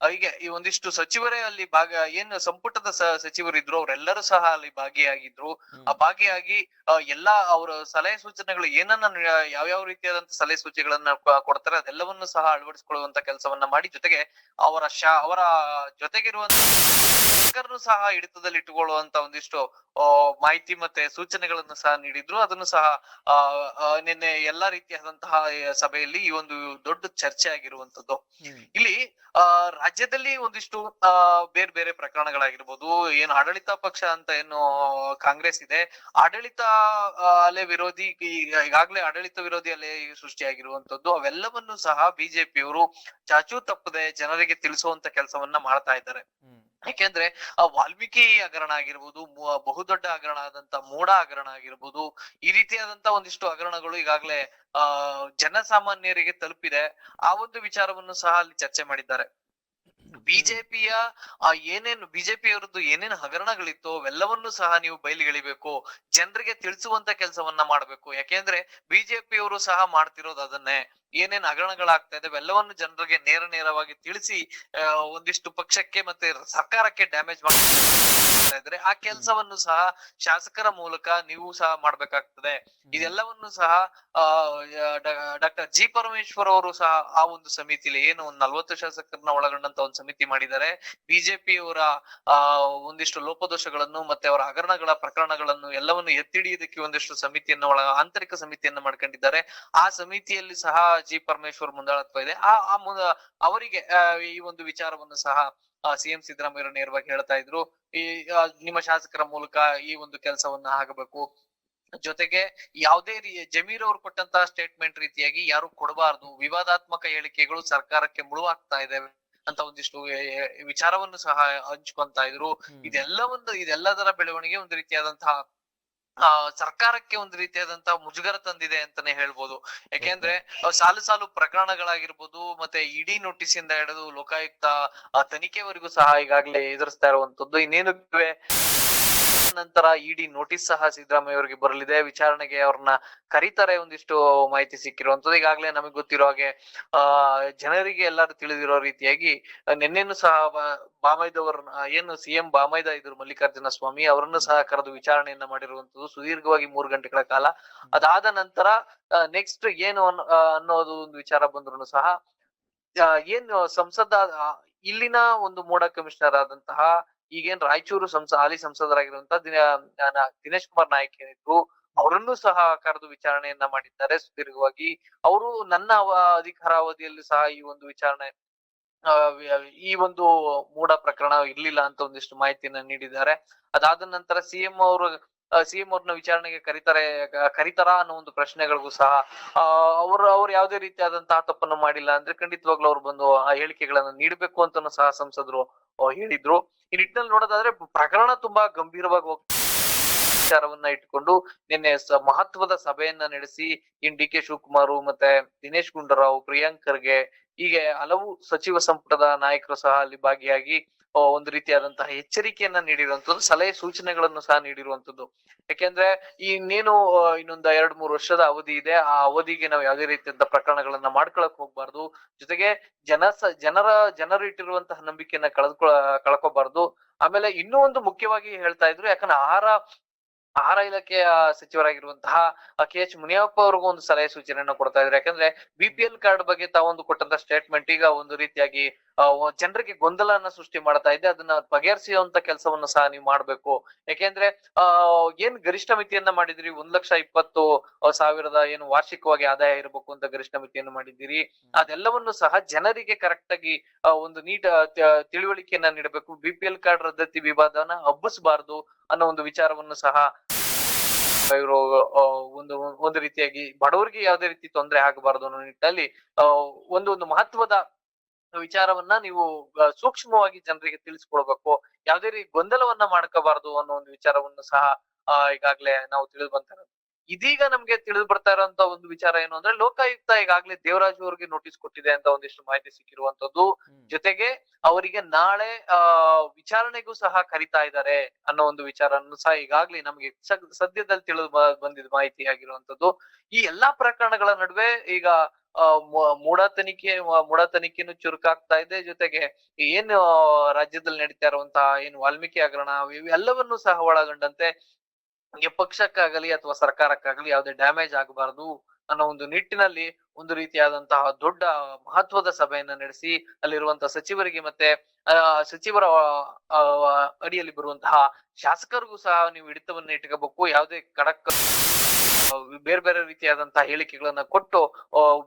ಹೀಗೆ ಈ ಒಂದಿಷ್ಟು ಸಚಿವರೇ ಅಲ್ಲಿ ಭಾಗ ಏನು ಸಂಪುಟದ ಸಚಿವರು ಇದ್ರು ಅವರೆಲ್ಲರೂ ಸಹ ಅಲ್ಲಿ ಭಾಗಿಯಾಗಿದ್ರು. ಆ ಭಾಗಿಯಾಗಿ ಎಲ್ಲಾ ಅವರ ಸಲಹೆ ಸೂಚನೆಗಳು ಏನನ್ನ ಯಾವ ಯಾವ್ಯಾವ ರೀತಿಯಾದಂತ ಸಲಹೆ ಸೂಚನೆಗಳನ್ನ ಕೊಡ್ತಾರೆ ಅದೆಲ್ಲವನ್ನು ಸಹ ಅಳವಡಿಸಿಕೊಳ್ಳುವಂತ ಕೆಲಸವನ್ನ ಮಾಡಿ. ಜೊತೆಗೆ ಅವರ ಶಾ ಅವರ ಜೊತೆಗಿರುವಂತ ಸಹ ಹಿಡಿತದಲ್ಲಿ ಇಟ್ಟುಕೊಳ್ಳುವಂತ ಒಂದಿಷ್ಟು ಮಾಹಿತಿ ಮತ್ತೆ ಸೂಚನೆಗಳನ್ನು ಸಹ ನೀಡಿದ್ರು. ಅದನ್ನು ಸಹ ನಿನ್ನೆ ಎಲ್ಲಾ ರೀತಿಯಾದಂತಹ ಸಭೆಯಲ್ಲಿ ಈ ಒಂದು ದೊಡ್ಡ ಚರ್ಚೆ ಆಗಿರುವಂತದ್ದು ಇಲ್ಲಿ ರಾಜ್ಯದಲ್ಲಿ ಒಂದಿಷ್ಟು ಬೇರೆ ಬೇರೆ ಪ್ರಕರಣಗಳಾಗಿರ್ಬೋದು ಏನು ಆಡಳಿತ ಪಕ್ಷ ಅಂತ ಏನು ಕಾಂಗ್ರೆಸ್ ಇದೆ ಆಡಳಿತ ಅಲೆ ವಿರೋಧಿ ಈಗಾಗಲೇ ಆಡಳಿತ ವಿರೋಧಿ ಅಲೆ ಸೃಷ್ಟಿಯಾಗಿರುವಂತದ್ದು ಅವೆಲ್ಲವನ್ನು ಸಹ ಬಿಜೆಪಿಯವರು ಚಾಚೂ ತಪ್ಪದೆ ಜನರಿಗೆ ತಿಳಿಸುವಂತ ಕೆಲಸವನ್ನ ಮಾಡ್ತಾ ಇದ್ದಾರೆ. ಯಾಕೆಂದ್ರೆ ಆ ವಾಲ್ಮೀಕಿ ಹಗರಣ ಆಗಿರ್ಬೋದು ಬಹುದೊಡ್ಡ ಹಗರಣ ಆದಂತ ಮೋಡ ಹಗರಣ ಆಗಿರ್ಬೋದು ಈ ರೀತಿಯಾದಂತ ಒಂದಿಷ್ಟು ಹಗರಣಗಳು ಈಗಾಗ್ಲೇ ಆ ಜನಸಾಮಾನ್ಯರಿಗೆ ತಲುಪಿದೆ. ಆ ಒಂದು ವಿಚಾರವನ್ನು ಸಹ ಅಲ್ಲಿ ಚರ್ಚೆ ಮಾಡಿದ್ದಾರೆ. ಬಿಜೆಪಿಯ ಆ ಏನೇನು ಬಿಜೆಪಿ ಅವರದ್ದು ಏನೇನು ಹಗರಣಗಳಿತ್ತು ಅವೆಲ್ಲವನ್ನು ಸಹ ನೀವು ಬಯಲಿಗೆಳಿಬೇಕು ಜನರಿಗೆ ತಿಳಿಸುವಂತ ಕೆಲಸವನ್ನ ಮಾಡ್ಬೇಕು. ಯಾಕೆಂದ್ರೆ ಬಿಜೆಪಿಯವರು ಸಹ ಮಾಡ್ತಿರೋದು ಅದನ್ನೇ. ಏನೇನ್ ಹಗರಣಗಳಾಗ್ತಾ ಇದೆ ಅವೆಲ್ಲವನ್ನು ಜನರಿಗೆ ನೇರ ನೇರವಾಗಿ ತಿಳಿಸಿ ಒಂದಿಷ್ಟು ಪಕ್ಷಕ್ಕೆ ಮತ್ತೆ ಸರ್ಕಾರಕ್ಕೆ ಡ್ಯಾಮೇಜ್ ಮಾಡ್ತಾ ಇದ್ರೆ. ಆ ಕೆಲಸವನ್ನು ಸಹ ಶಾಸಕರ ಮೂಲಕ ನೀವು ಸಹ ಮಾಡ್ಬೇಕಾಗ್ತದೆ. ಇದೆಲ್ಲವನ್ನು ಸಹ ಡಾಕ್ಟರ್ ಜಿ ಪರಮೇಶ್ವರ್ ಅವರು ಸಹ ಆ ಒಂದು ಸಮಿತಿಲಿ ಏನು ಒಂದ್ ನಲ್ವತ್ತು ಶಾಸಕರನ್ನ ಒಳಗೊಂಡಂತ ಒಂದು ಸಮಿತಿ ಮಾಡಿದ್ದಾರೆ. ಬಿಜೆಪಿ ಅವರ ಆ ಒಂದಿಷ್ಟು ಲೋಪದೋಷಗಳನ್ನು ಮತ್ತೆ ಅವರ ಹಗರಣಗಳ ಪ್ರಕರಣಗಳನ್ನು ಎಲ್ಲವನ್ನು ಎತ್ತಿಡಿಯೋದಕ್ಕೆ ಒಂದಿಷ್ಟು ಸಮಿತಿಯನ್ನು ಒಳ ಆಂತರಿಕ ಸಮಿತಿಯನ್ನು ಮಾಡ್ಕೊಂಡಿದ್ದಾರೆ. ಆ ಸಮಿತಿಯಲ್ಲಿ ಸಹ ಜಿ ಪರಮೇಶ್ವರ್ ಮುಂದಾಳತ್ವ ಇದೆ. ಆ ಅವರಿಗೆ ಈ ಒಂದು ವಿಚಾರವನ್ನು ಸಹ ಸಿಎಂ ಸಿದ್ದರಾಮಯ್ಯ ನೇರವಾಗಿ ಹೇಳ್ತಾ ಇದ್ರು. ಈ ನಿಮ್ಮ ಶಾಸಕರ ಮೂಲಕ ಈ ಒಂದು ಕೆಲಸವನ್ನ ಆಗಬೇಕು. ಜೊತೆಗೆ ಯಾವುದೇ ರೀ ಜಮೀರ್ ಅವರು ಕೊಟ್ಟಂತಹ ಸ್ಟೇಟ್ಮೆಂಟ್ ರೀತಿಯಾಗಿ ಯಾರು ಕೊಡಬಾರದು. ವಿವಾದಾತ್ಮಕ ಹೇಳಿಕೆಗಳು ಸರ್ಕಾರಕ್ಕೆ ಮುಳುವಾಗ್ತಾ ಇದೆ ಅಂತ ಒಂದಿಷ್ಟು ವಿಚಾರವನ್ನು ಸಹ ಹಂಚ್ಕೊಂತ ಇದ್ರು. ಇದೆಲ್ಲ ಒಂದು ಇದೆಲ್ಲದರ ಬೆಳವಣಿಗೆ ಒಂದು ರೀತಿಯಾದಂತಹ ಸರ್ಕಾರಕ್ಕೆ ಒಂದು ರೀತಿಯಾದಂತಹ ಮುಜುಗರ ತಂದಿದೆ ಅಂತಾನೆ ಹೇಳ್ಬೋದು. ಯಾಕೆಂದ್ರೆ ಸಾಲು ಸಾಲು ಪ್ರಕರಣಗಳಾಗಿರ್ಬೋದು ಮತ್ತೆ ಇಡಿ ನೋಟಿಸ್ ಇಂದ ಹಿಡಿದು ಲೋಕಾಯುಕ್ತ ಆ, ತನಿಖೆವರೆಗೂ ಸಹ ಈಗಾಗಲೇ ಎದುರಿಸ್ತಾ ಇರುವಂತದ್ದು ಇನ್ನೇನು ನಂತರ ಇಡಿ ನೋಟಿಸ್ ಸಹ ಸಿದ್ದರಾಮಯ್ಯ ಅವರಿಗೆ ಬರಲಿದೆ. ವಿಚಾರಣೆಗೆ ಅವ್ರನ್ನ ಕರೀತಾರೆ ಒಂದಿಷ್ಟು ಮಾಹಿತಿ ಸಿಕ್ಕಿರುವಂತದ್ದು ಈಗಾಗಲೇ ನಮಗೆ ಗೊತ್ತಿರೋ ಹಾಗೆ ಆ ಜನರಿಗೆ ಎಲ್ಲರೂ ತಿಳಿದಿರೋ ರೀತಿಯಾಗಿ ನಿನ್ನೆನು ಸಹ ಏನು ಸಿಎಂ ಬಾಮೈದ ಇದ್ರು ಮಲ್ಲಿಕಾರ್ಜುನ ಸ್ವಾಮಿ ಅವರನ್ನು ಸಹ ಕರೆದು ವಿಚಾರಣೆಯನ್ನ ಮಾಡಿರುವಂತದ್ದು ಸುದೀರ್ಘವಾಗಿ ಮೂರು ಗಂಟೆಗಳ ಕಾಲ. ಅದಾದ ನಂತರ ನೆಕ್ಸ್ಟ್ ಏನು ಅನ್- ಅನ್ನೋದು ಒಂದು ವಿಚಾರ ಬಂದ್ರು ಸಹ ಏನು ಸಂಸದ ಇಲ್ಲಿನ ಒಂದು ಮೋಡ ಕಮಿಷನರ್ ಆದಂತಹ ಈಗೇನ್ ರಾಯಚೂರು ಸಂಸ, ಹಾಲಿ ಸಂಸದರಾಗಿರುವಂತ ದಿನ ದಿನೇಶ್ ಕುಮಾರ್ ನಾಯಕ್ ಏನಿದ್ರು, ಅವರನ್ನು ಸಹ ಕರೆದು ವಿಚಾರಣೆಯನ್ನ ಮಾಡಿದ್ದಾರೆ. ಸುದೀರ್ಘವಾಗಿ ಅವರು ನನ್ನ ಅಧಿಕಾರ ಅಧಿಕಾರಾವಧಿಯಲ್ಲಿ ಸಹ ಈ ಒಂದು ವಿಚಾರಣೆ ಈ ಒಂದು ಮೂಡ ಪ್ರಕರಣ ಇರ್ಲಿಲ್ಲ ಅಂತ ಒಂದಿಷ್ಟು ಮಾಹಿತಿಯನ್ನ ನೀಡಿದ್ದಾರೆ. ಅದಾದ ನಂತರ ಸಿಎಂ ಅವರು ಸಿಎಂ ಅವ್ರನ್ನ ವಿಚಾರಣೆಗೆ ಕರೀತಾರೆ ಕರೀತಾರ ಅನ್ನೋ ಒಂದು ಪ್ರಶ್ನೆಗಳಿಗೂ ಸಹ ಅವರು, ಅವ್ರು ಯಾವುದೇ ರೀತಿಯಾದಂತಹ ತಪ್ಪನ್ನು ಮಾಡಿಲ್ಲ ಅಂದ್ರೆ ಖಂಡಿತವಾಗ್ಲೂ ಅವ್ರು ಬಂದು ಆ ಹೇಳಿಕೆಗಳನ್ನ ನೀಡಬೇಕು ಅಂತಾನು ಸಹ ಸಂಸದರು ಹೇಳಿದ್ರು. ಈ ನಿಟ್ಟಿನಲ್ಲಿ ನೋಡೋದಾದ್ರೆ ಪ್ರಕರಣ ತುಂಬಾ ಗಂಭೀರವಾಗಿ ಹೋಗ್ತದೆ ವಿಚಾರವನ್ನ ಇಟ್ಕೊಂಡು ನಿನ್ನೆ ಮಹತ್ವದ ಸಭೆಯನ್ನ ನಡೆಸಿ, ಇನ್ ಡಿ ಕೆ ಶಿವಕುಮಾರ್ ಮತ್ತೆ ದಿನೇಶ್ ಗುಂಡೂರಾವ್, ಪ್ರಿಯಾಂಕರ್ಗೆ ಹೀಗೆ ಹಲವು ಸಚಿವ ಸಂಪುಟದ ನಾಯಕರು ಸಹ ಅಲ್ಲಿ ಭಾಗಿಯಾಗಿ ಒಂದು ರೀತಿಯಾದಂತಹ ಎಚ್ಚರಿಕೆಯನ್ನ ನೀಡಿರುವಂತದ್ದು ಸಲಹೆ ಸೂಚನೆಗಳನ್ನು ಸಹ ನೀಡಿರುವಂತದ್ದು ಯಾಕೆಂದ್ರೆ ಇನ್ನೇನು ಇನ್ನೊಂದು ಇನ್ನೊಂದ್ ಎರಡ್ ಮೂರು ವರ್ಷದ ಅವಧಿ ಇದೆ, ಆ ಅವಧಿಗೆ ನಾವು ಯಾವುದೇ ರೀತಿಯಂತ ಪ್ರಕರಣಗಳನ್ನ ಮಾಡ್ಕೊಳಕ್ ಹೋಗ್ಬಾರ್ದು. ಜೊತೆಗೆ ಜನ ಜನರ, ಜನರು ಇಟ್ಟಿರುವಂತಹ ನಂಬಿಕೆಯನ್ನ ಕಳೆದ್ಕೊಳ ಕಳ್ಕೊಬಾರ್ದು. ಆಮೇಲೆ ಇನ್ನೂ ಒಂದು ಮುಖ್ಯವಾಗಿ ಹೇಳ್ತಾ ಇದ್ರು, ಯಾಕಂದ್ರೆ ಆಹಾರ ಆಹಾರ ಇಲಾಖೆಯ ಸಚಿವರಾಗಿರುವಂತಹ ಕೆ ಎಚ್ ಮುನಿಯಪ್ಪ ಅವ್ರಿಗೂ ಒಂದು ಸಲಹೆ ಸೂಚನೆಯನ್ನು ಕೊಡ್ತಾ ಇದ್ರು ಯಾಕಂದ್ರೆ ಬಿ ಪಿ ಎಲ್ ಕಾರ್ಡ್ ಬಗ್ಗೆ ತಾವೊಂದು ಕೊಟ್ಟಂತ ಸ್ಟೇಟ್ಮೆಂಟ್ ಈಗ ಒಂದು ರೀತಿಯಾಗಿ ಜನರಿಗೆ ಗೊಂದಲನ ಸೃಷ್ಟಿ ಮಾಡ್ತಾ ಇದೆ. ಅದನ್ನ ಬಗೆಹರಿಸುವಂತ ಕೆಲಸವನ್ನು ಸಹ ನೀವು ಮಾಡ್ಬೇಕು. ಯಾಕೆಂದ್ರೆ ಆ ಏನ್ ಗರಿಷ್ಠ ಮಿತಿಯನ್ನ ಮಾಡಿದಿರಿ? ಒಂದ್ ಲಕ್ಷ ಇಪ್ಪತ್ತು ಸಾವಿರದ ಏನು ವಾರ್ಷಿಕವಾಗಿ ಆದಾಯ ಇರಬೇಕು ಅಂತ ಗರಿಷ್ಠ ಮಿತಿಯನ್ನು ಮಾಡಿದ್ದೀರಿ. ಅದೆಲ್ಲವನ್ನು ಸಹ ಜನರಿಗೆ ಕರೆಕ್ಟ್ ಆಗಿ ಒಂದು ನೀಟ್ ತಿಳುವಳಿಕೆಯನ್ನ ನೀಡಬೇಕು. ಬಿ ಪಿ ಎಲ್ ಕಾರ್ಡ್ ರದ್ದತಿ ವಿವಾದನ ಹಬ್ಬಿಸಬಾರದು. ಅನ್ನೋ ಒಂದು ವಿಚಾರವನ್ನು ಸಹ ಇವರು ಒಂದು ಒಂದು ರೀತಿಯಾಗಿ ಬಡವರಿಗೆ ಯಾವುದೇ ರೀತಿ ತೊಂದರೆ ಆಗಬಾರದು ಅನ್ನೋ ನಿಟ್ಟಿನಲ್ಲಿ ಒಂದು ಒಂದು ಮಹತ್ವದ ವಿಚಾರವನ್ನ ನೀವು ಸೂಕ್ಷ್ಮವಾಗಿ ಜನರಿಗೆ ತಿಳಿಸ್ಕೊಳ್ಬೇಕು ಯಾವುದೇ ರೀತಿ ಗೊಂದಲವನ್ನ ಮಾಡ್ಕೋಬಾರದು ಅನ್ನೋ ಒಂದು ವಿಚಾರವನ್ನು ಸಹ ಈಗಾಗ್ಲೇ ನಾವು ತಿಳಿದು ಬಂತ ಇದೀಗ ನಮ್ಗೆ ತಿಳಿದು ಬರ್ತಾ ಇರುವಂತ ಒಂದು ವಿಚಾರ ಏನು ಅಂದ್ರೆ ಲೋಕಾಯುಕ್ತ ಈಗಾಗಲೇ ದೇವರಾಜು ಅವರಿಗೆ ನೋಟಿಸ್ ಕೊಟ್ಟಿದೆ ಅಂತ ಒಂದಿಷ್ಟು ಮಾಹಿತಿ ಸಿಕ್ಕಿರುವಂತದ್ದು. ಜೊತೆಗೆ ಅವರಿಗೆ ನಾಳೆ ಆ ವಿಚಾರಣೆಗೂ ಸಹ ಕರಿತಾ ಇದ್ದಾರೆ ಅನ್ನೋ ಒಂದು ವಿಚಾರನ್ನು ಸಹ ಈಗಾಗ್ಲೇ ನಮಗೆ ಸದ್ಯದಲ್ಲಿ ತಿಳಿದು ಬಂದಿದ ಮಾಹಿತಿ ಆಗಿರುವಂತದ್ದು. ಈ ಎಲ್ಲಾ ಪ್ರಕರಣಗಳ ನಡುವೆ ಈಗ ಆ, ಮು- ಮೂಢ ತನಿಖೆ ಮ- ಮೂಢ ತನಿಖೆನು ಚುರುಕಾಗ್ತಾ ಇದೆ. ಜೊತೆಗೆ ಏನು ರಾಜ್ಯದಲ್ಲಿ ನಡೀತಾ ಇರುವಂತಹ ಏನು ವಾಲ್ಮೀಕಿ ಹಗರಣ ಇವೆಲ್ಲವನ್ನೂ ಸಹ ಒಳಗೊಂಡಂತೆ ಪಕ್ಷಕ್ಕಾಗಲಿ ಅಥವಾ ಸರ್ಕಾರಕ್ಕಾಗಲಿ ಯಾವುದೇ ಡ್ಯಾಮೇಜ್ ಆಗಬಾರದು ಅನ್ನೋ ಒಂದು ನಿಟ್ಟಿನಲ್ಲಿ ಒಂದು ರೀತಿಯಾದಂತಹ ದೊಡ್ಡ ಮಹತ್ವದ ಸಭೆಯನ್ನ ನಡೆಸಿ ಅಲ್ಲಿರುವಂತಹ ಸಚಿವರಿಗೆ ಮತ್ತೆ ಸಚಿವರ ಅಡಿಯಲ್ಲಿ ಬರುವಂತಹ ಶಾಸಕರಿಗೂ ಸಹ ನೀವು ಹಿಡಿತವನ್ನ ಇಟ್ಕೋಬೇಕು. ಯಾವುದೇ ಖಡಕ್ ಆ, ಬೇರೆ ಬೇರೆ ರೀತಿಯಾದಂತಹ ಹೇಳಿಕೆಗಳನ್ನ ಕೊಟ್ಟು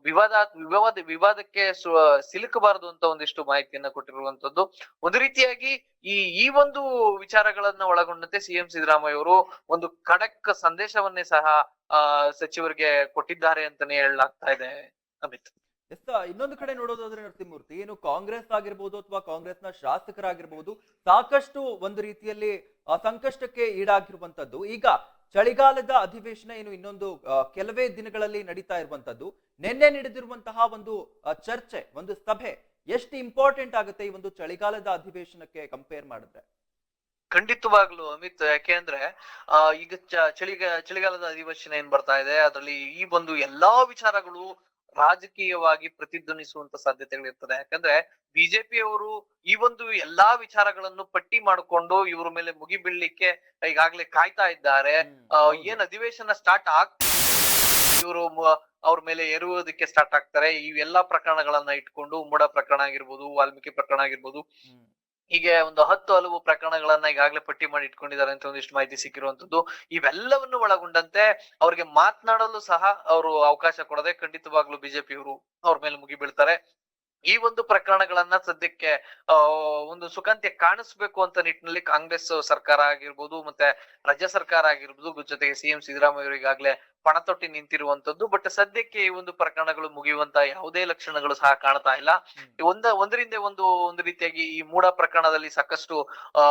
ವಿವಾದ ವಿವಾದ, ವಿವಾದಕ್ಕೆ ಸಿಲುಕಬಾರದು ಅಂತ ಒಂದಿಷ್ಟು ಮಾಹಿತಿಯನ್ನ ಕೊಟ್ಟಿರುವಂತದ್ದು. ಒಂದು ರೀತಿಯಾಗಿ ಈ ಈ ಒಂದು ವಿಚಾರಗಳನ್ನ ಒಳಗೊಂಡಂತೆ ಸಿಎಂ ಸಿದ್ದರಾಮಯ್ಯ ಅವರು ಒಂದು ಖಡಕ್ ಸಂದೇಶವನ್ನೇ ಸಹ ಸಚಿವರಿಗೆ ಕೊಟ್ಟಿದ್ದಾರೆ ಅಂತಾನೆ ಹೇಳಲಾಗ್ತಾ ಇದೆ ಅಮಿತ್. ಇನ್ನೊಂದು ಕಡೆ ನೋಡೋದಾದ್ರೆ ನರಸಿಂಹಮೂರ್ತಿ, ಏನು ಕಾಂಗ್ರೆಸ್ ಆಗಿರ್ಬೋದು ಅಥವಾ ಕಾಂಗ್ರೆಸ್ನ ಶಾಸಕರಾಗಿರ್ಬೋದು, ಸಾಕಷ್ಟು ಒಂದು ರೀತಿಯಲ್ಲಿ ಸಂಕಷ್ಟಕ್ಕೆ ಈಡಾಗಿರುವಂತದ್ದು. ಈಗ ಚಳಿಗಾಲದ ಅಧಿವೇಶನ ಏನು ಇನ್ನೊಂದು ಕೆಲವೇ ದಿನಗಳಲ್ಲಿ ನಡೀತಾ ಇರುವಂತದ್ದು. ನಿನ್ನೆ ನಡೆದಿರುವಂತಹ ಒಂದು ಚರ್ಚೆ, ಒಂದು ಸಭೆ ಎಷ್ಟು ಇಂಪಾರ್ಟೆಂಟ್ ಆಗುತ್ತೆ ಈ ಒಂದು ಚಳಿಗಾಲದ ಅಧಿವೇಶನಕ್ಕೆ ಕಂಪೇರ್ ಮಾಡಿದ್ರೆ? ಖಂಡಿತವಾಗ್ಲು ಅಮಿತ್, ಯಾಕೆಂದ್ರೆ, ಆ, ಈಗ ಚಳಿಗ, ಚಳಿಗಾಲದ ಅಧಿವೇಶನ ಏನ್ ಬರ್ತಾ ಇದೆ, ಅದರಲ್ಲಿ ಈ ಒಂದು ಎಲ್ಲಾ ವಿಚಾರಗಳು ರಾಜಕೀಯವಾಗಿ ಪ್ರತಿಧ್ವನಿಸುವಂತ ಸಾಧ್ಯತೆಗಳಿರ್ತದೆ. ಯಾಕಂದ್ರೆ ಬಿಜೆಪಿ ಅವರು ಈ ಒಂದು ಎಲ್ಲಾ ವಿಚಾರಗಳನ್ನು ಪಟ್ಟಿ ಮಾಡಿಕೊಂಡು ಇವ್ರ ಮೇಲೆ ಮುಗಿಬೀಳ್ಲಿಕ್ಕೆ ಈಗಾಗ್ಲೇ ಕಾಯ್ತಾ ಇದ್ದಾರೆ. ಏನ್ ಅಧಿವೇಶನ ಸ್ಟಾರ್ಟ್ ಆಗ್ ಇವರು ಅವ್ರ ಮೇಲೆ ಎರುವುದಕ್ಕೆ ಸ್ಟಾರ್ಟ್ ಆಗ್ತಾರೆ. ಇವೆಲ್ಲಾ ಪ್ರಕರಣಗಳನ್ನ ಇಟ್ಕೊಂಡು ಮೂಡ ಪ್ರಕರಣ ಆಗಿರ್ಬೋದು ವಾಲ್ಮೀಕಿ ಪ್ರಕರಣ ಆಗಿರ್ಬೋದು. ಹೀಗೆ ಒಂದು ಹತ್ತು ಹಲವು ಪ್ರಕರಣಗಳನ್ನ ಈಗಾಗಲೇ ಪಟ್ಟಿ ಮಾಡಿ ಇಟ್ಕೊಂಡಿದ್ದಾರೆ ಅಂತ ಒಂದಿಷ್ಟು ಮಾಹಿತಿ ಸಿಕ್ಕಿರುವಂತದ್ದು. ಇವೆಲ್ಲವನ್ನು ಒಳಗೊಂಡಂತೆ ಅವ್ರಿಗೆ ಮಾತನಾಡಲು ಸಹ ಅವರು ಅವಕಾಶ ಕೊಡದೆ ಖಂಡಿತವಾಗ್ಲೂ ಬಿಜೆಪಿಯವರು ಅವ್ರ ಮೇಲೆ ಮುಗಿ ಬೀಳ್ತಾರೆ ಈ ಒಂದು ಪ್ರಕರಣಗಳನ್ನ ಸದ್ಯಕ್ಕೆ ಆ ಒಂದು ಸುಖಾಂತ್ಯ ಕಾಣಿಸ್ಬೇಕು ಅಂತ ನಿಟ್ಟಿನಲ್ಲಿ ಕಾಂಗ್ರೆಸ್ ಸರ್ಕಾರ ಆಗಿರ್ಬೋದು ಮತ್ತೆ ರಾಜ್ಯ ಸರ್ಕಾರ ಆಗಿರ್ಬೋದು ಜೊತೆಗೆ ಸಿಎಂ ಸಿದ್ದರಾಮಯ್ಯ ಈಗಾಗಲೇ ಪಣ ತೊಟ್ಟಿ ನಿಂತಿರುವಂತದ್ದು ಬಟ್ ಸದ್ಯಕ್ಕೆ ಈ ಒಂದು ಪ್ರಕರಣಗಳು ಮುಗಿಯುವಂತ ಯಾವುದೇ ಲಕ್ಷಣಗಳು ಸಹ ಕಾಣ್ತಾ ಇಲ್ಲ. ಒಂದ ಒಂದರಿಂದ ಒಂದು ಒಂದು ರೀತಿಯಾಗಿ ಈ ಮೂಡ ಪ್ರಕರಣದಲ್ಲಿ ಸಾಕಷ್ಟು ಆ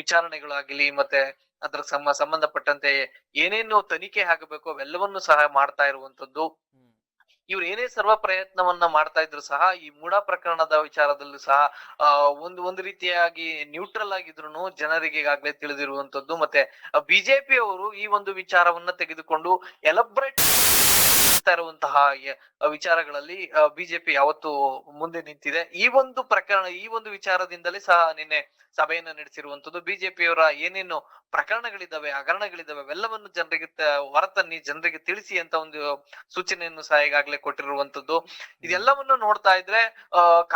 ವಿಚಾರಣೆಗಳಾಗಲಿ ಮತ್ತೆ ಅದ್ರ ಸಮ ಸಂಬಂಧಪಟ್ಟಂತೆ ಏನೇನು ತನಿಖೆ ಆಗಬೇಕು ಅವೆಲ್ಲವನ್ನೂ ಸಹ ಮಾಡ್ತಾ ಇರುವಂತದ್ದು. ಇವ್ರು ಏನೇ ಸರ್ವ ಪ್ರಯತ್ನವನ್ನ ಮಾಡ್ತಾ ಇದ್ರು ಸಹ, ಈ ಮೂಡ ಪ್ರಕರಣದ ವಿಚಾರದಲ್ಲೂ ಸಹ ಒಂದು ಒಂದು ರೀತಿಯಾಗಿ ನ್ಯೂಟ್ರಲ್ ಆಗಿದ್ರು ಜನರಿಗೆ ಈಗಾಗಲೇ ತಿಳಿದಿರುವಂತದ್ದು ಮತ್ತೆ, ಬಿಜೆಪಿ ಅವರು ಈ ಒಂದು ವಿಚಾರವನ್ನ ತೆಗೆದುಕೊಂಡು ಎಲಬ್ರೇಟ್ ಇರುವಂತಹ ವಿಚಾರಗಳಲ್ಲಿ ಬಿಜೆಪಿ ಯಾವತ್ತು ಮುಂದೆ ನಿಂತಿದೆ. ಈ ಒಂದು ಪ್ರಕರಣ, ಈ ಒಂದು ವಿಚಾರದಿಂದಲೇ ಸಹ ನಿನ್ನೆ ಸಭೆಯನ್ನ ನಡೆಸಿರುವಂತದ್ದು ಬಿಜೆಪಿಯವರ ಏನೇನು ಪ್ರಕರಣಗಳಿದ್ದಾವೆ ಹಗರಣಗಳಿದ್ದಾವೆ ಅವೆಲ್ಲವನ್ನು ಜನರಿಗೆ ಹೊರತನ್ನಿ ಜನರಿಗೆ ತಿಳಿಸಿ ಅಂತ ಒಂದು ಸೂಚನೆಯನ್ನು ಸಹ ಈಗಾಗಲೇ ಕೊಟ್ಟಿರುವಂತದ್ದು ಇದೆಲ್ಲವನ್ನು ನೋಡ್ತಾ ಇದ್ರೆ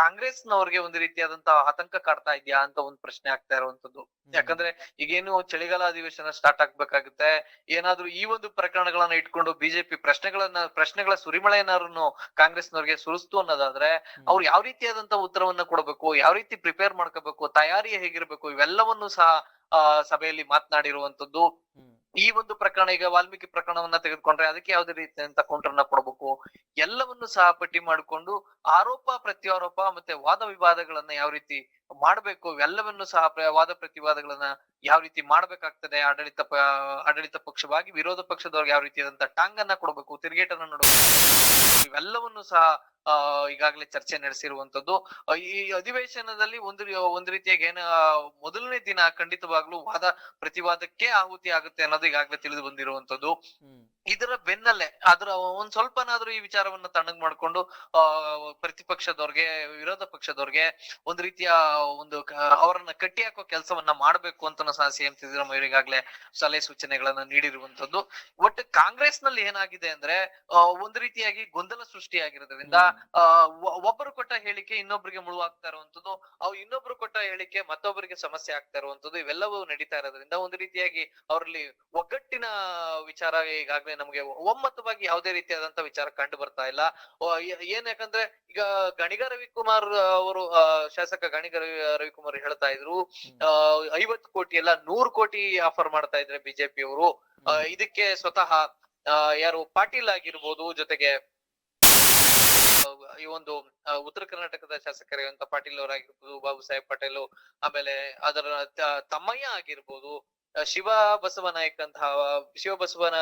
ಕಾಂಗ್ರೆಸ್ ನವರಿಗೆ ಒಂದು ರೀತಿಯಾದಂತಹ ಆತಂಕ ಕಾಡ್ತಾ ಇದೆಯಾ ಅಂತ ಒಂದು ಪ್ರಶ್ನೆ ಆಗ್ತಾ ಇರುವಂತದ್ದು ಯಾಕಂದ್ರೆ ಈಗೇನು ಚಳಿಗಾಲ ಅಧಿವೇಶನ ಸ್ಟಾರ್ಟ್ ಆಗ್ಬೇಕಾಗುತ್ತೆ ಏನಾದ್ರೂ ಈ ಒಂದು ಪ್ರಕರಣಗಳನ್ನ ಇಟ್ಕೊಂಡು ಬಿಜೆಪಿ ಪ್ರಶ್ನೆಗಳನ್ನ ಪ್ರಶ್ನೆಗಳ ಸುರಿಮಳೆ ಏನಾದ್ರು ಕಾಂಗ್ರೆಸ್ನವ್ರಿಗೆ ಸುರಿಸ್ತು ಅನ್ನೋದಾದ್ರೆ ಅವ್ರು ಯಾವ ರೀತಿಯಾದಂತಹ ಉತ್ತರವನ್ನ ಕೊಡಬೇಕು ಯಾವ ರೀತಿ ಪ್ರಿಪೇರ್ ಮಾಡ್ಕೋಬೇಕು ತಯಾರಿ ಹೇಗಿರ್ಬೇಕು ಇವೆಲ್ಲವನ್ನು ಸಹ ಸಭೆಯಲ್ಲಿ ಮಾತನಾಡಿರುವಂತದ್ದು, ಈ ಒಂದು ಪ್ರಕರಣ ಈಗ ವಾಲ್ಮೀಕಿ ಪ್ರಕರಣವನ್ನ ತೆಗೆದುಕೊಂಡ್ರೆ ಅದಕ್ಕೆ ಯಾವುದೇ ರೀತಿಯಂತ ಕೌಂಟರ್ನ ಕೊಡಬೇಕು. ಎಲ್ಲವನ್ನು ಸಹ ಪಟ್ಟಿ ಮಾಡಿಕೊಂಡು ಆರೋಪ ಪ್ರತ್ಯಾರೋಪ ಮತ್ತೆ ವಾದ ವಿವಾದಗಳನ್ನ ಯಾವ ರೀತಿ ಮಾಡ್ಬೇಕು ಎಲ್ಲವನ್ನೂ ಸಹ ವಾದ ಪ್ರತಿವಾದಗಳನ್ನ ಯಾವ ರೀತಿ ಮಾಡ್ಬೇಕಾಗ್ತದೆ ಆಡಳಿತ ಆಡಳಿತ ಪಕ್ಷವಾಗಿ, ವಿರೋಧ ಪಕ್ಷದವ್ರಿಗೆ ಯಾವ ಟಾಂಗ್ ಟಾಂಗನ್ನ ಕೊಡಬೇಕು, ತಿರುಗೇಟನ್ನ ನೋಡಬೇಕು, ಇವೆಲ್ಲವನ್ನು ಸಹ ಈಗಾಗಲೇ ಚರ್ಚೆ ನಡೆಸಿರುವಂತದ್ದು ಈ ಅಧಿವೇಶನದಲ್ಲಿ ಒಂದು ಒಂದು ರೀತಿಯಾಗಿ ಏನ ಮೊದಲನೇ ದಿನ ಖಂಡಿತವಾಗ್ಲೂ ವಾದ ಪ್ರತಿವಾದಕ್ಕೆ ಆಹುತಿ ಆಗುತ್ತೆ ಅನ್ನೋದು ಈಗಾಗಲೇ ತಿಳಿದು ಬಂದಿರುವಂತದ್ದು. ಇದರ ಬೆನ್ನಲ್ಲೇ ಅದ್ರ ಒಂದ್ ಸ್ವಲ್ಪನಾದ್ರೂ ಈ ವಿಚಾರವನ್ನ ತಣ್ಣಗ್ ಮಾಡ್ಕೊಂಡು ಆ ಪ್ರತಿಪಕ್ಷದವ್ರಿಗೆ ವಿರೋಧ ಪಕ್ಷದವ್ರಿಗೆ ಒಂದ್ ರೀತಿಯ ಒಂದು ಅವರನ್ನ ಕಟ್ಟಿ ಹಾಕೋ ಕೆಲಸವನ್ನ ಮಾಡ್ಬೇಕು ಅಂತ ಸಹ ಸಿಎಂ ಸಿದ್ದರಾಮಯ್ಯ ಈಗಾಗಲೇ ಸಲಹೆ ಸೂಚನೆಗಳನ್ನ ನೀಡಿರುವಂತದ್ದು ಒಟ್ಟು ಕಾಂಗ್ರೆಸ್ನಲ್ಲಿ ಏನಾಗಿದೆ ಅಂದ್ರೆ ಒಂದ್ ಒಂದು ರೀತಿಯಾಗಿ ಗೊಂದಲ ಸೃಷ್ಟಿಯಾಗಿರೋದ್ರಿಂದ ಒಬ್ಬರು ಕೊಟ್ಟ ಹೇಳಿಕೆ ಇನ್ನೊಬ್ರಿಗೆ ಮುಳುವಾಗ್ತಾ ಇರುವಂತದ್ದು ಅವ್ ಇನ್ನೊಬ್ರು ಕೊಟ್ಟ ಹೇಳಿಕೆ ಮತ್ತೊಬ್ಬರಿಗೆ ಸಮಸ್ಯೆ ಆಗ್ತಾ ಇರುವಂತದ್ದು ಇವೆಲ್ಲವೂ ನಡೀತಾ ಇರೋದ್ರಿಂದ ಒಂದ್ ರೀತಿಯಾಗಿ ಅವರಲ್ಲಿ ಒಗ್ಗಟ್ಟಿನ ವಿಚಾರ ಈಗಾಗಲೇ ನಮಗೆ ಒಮ್ಮತವಾಗಿ ಯಾವುದೇ ರೀತಿಯಾದಂತ ವಿಚಾರ ಕಂಡು ಬರ್ತಾ ಇಲ್ಲ. ಏನ್ ಯಾಕಂದ್ರೆ ಈಗ ಗಣಿಗ ರವಿಕುಮಾರ್ ಅವರು ಶಾಸಕ ಗಣಿಗ ರವಿ ರವಿಕುಮಾರ್ ಹೇಳ್ತಾ ಇದ್ರು ಐವತ್ತು ಕೋಟಿ ಎಲ್ಲ ನೂರು ಕೋಟಿ ಆಫರ್ ಮಾಡ್ತಾ ಇದ್ರೆ ಬಿಜೆಪಿ ಅವರು. ಇದಕ್ಕೆ ಸ್ವತಃ ಆ, ಯಾರು ಪಾಟೀಲ್ ಆಗಿರ್ಬೋದು ಜೊತೆಗೆ ಈ ಒಂದು ಉತ್ತರ ಕರ್ನಾಟಕದ ಶಾಸಕರಾಗಿರುವಂತ ಪಾಟೀಲ್ ಅವರಾಗಿರ್ಬೋದು ಬಾಬು ಸಾಹೇಬ್ ಪಟೇಲ್ ಆಮೇಲೆ ಅದರ ತಮ್ಮಯ್ಯ ಆಗಿರ್ಬೋದು ಶಿವ ಬಸವನಾಯಕ್ ಅಂತ ಶಿವ ಬಸವನ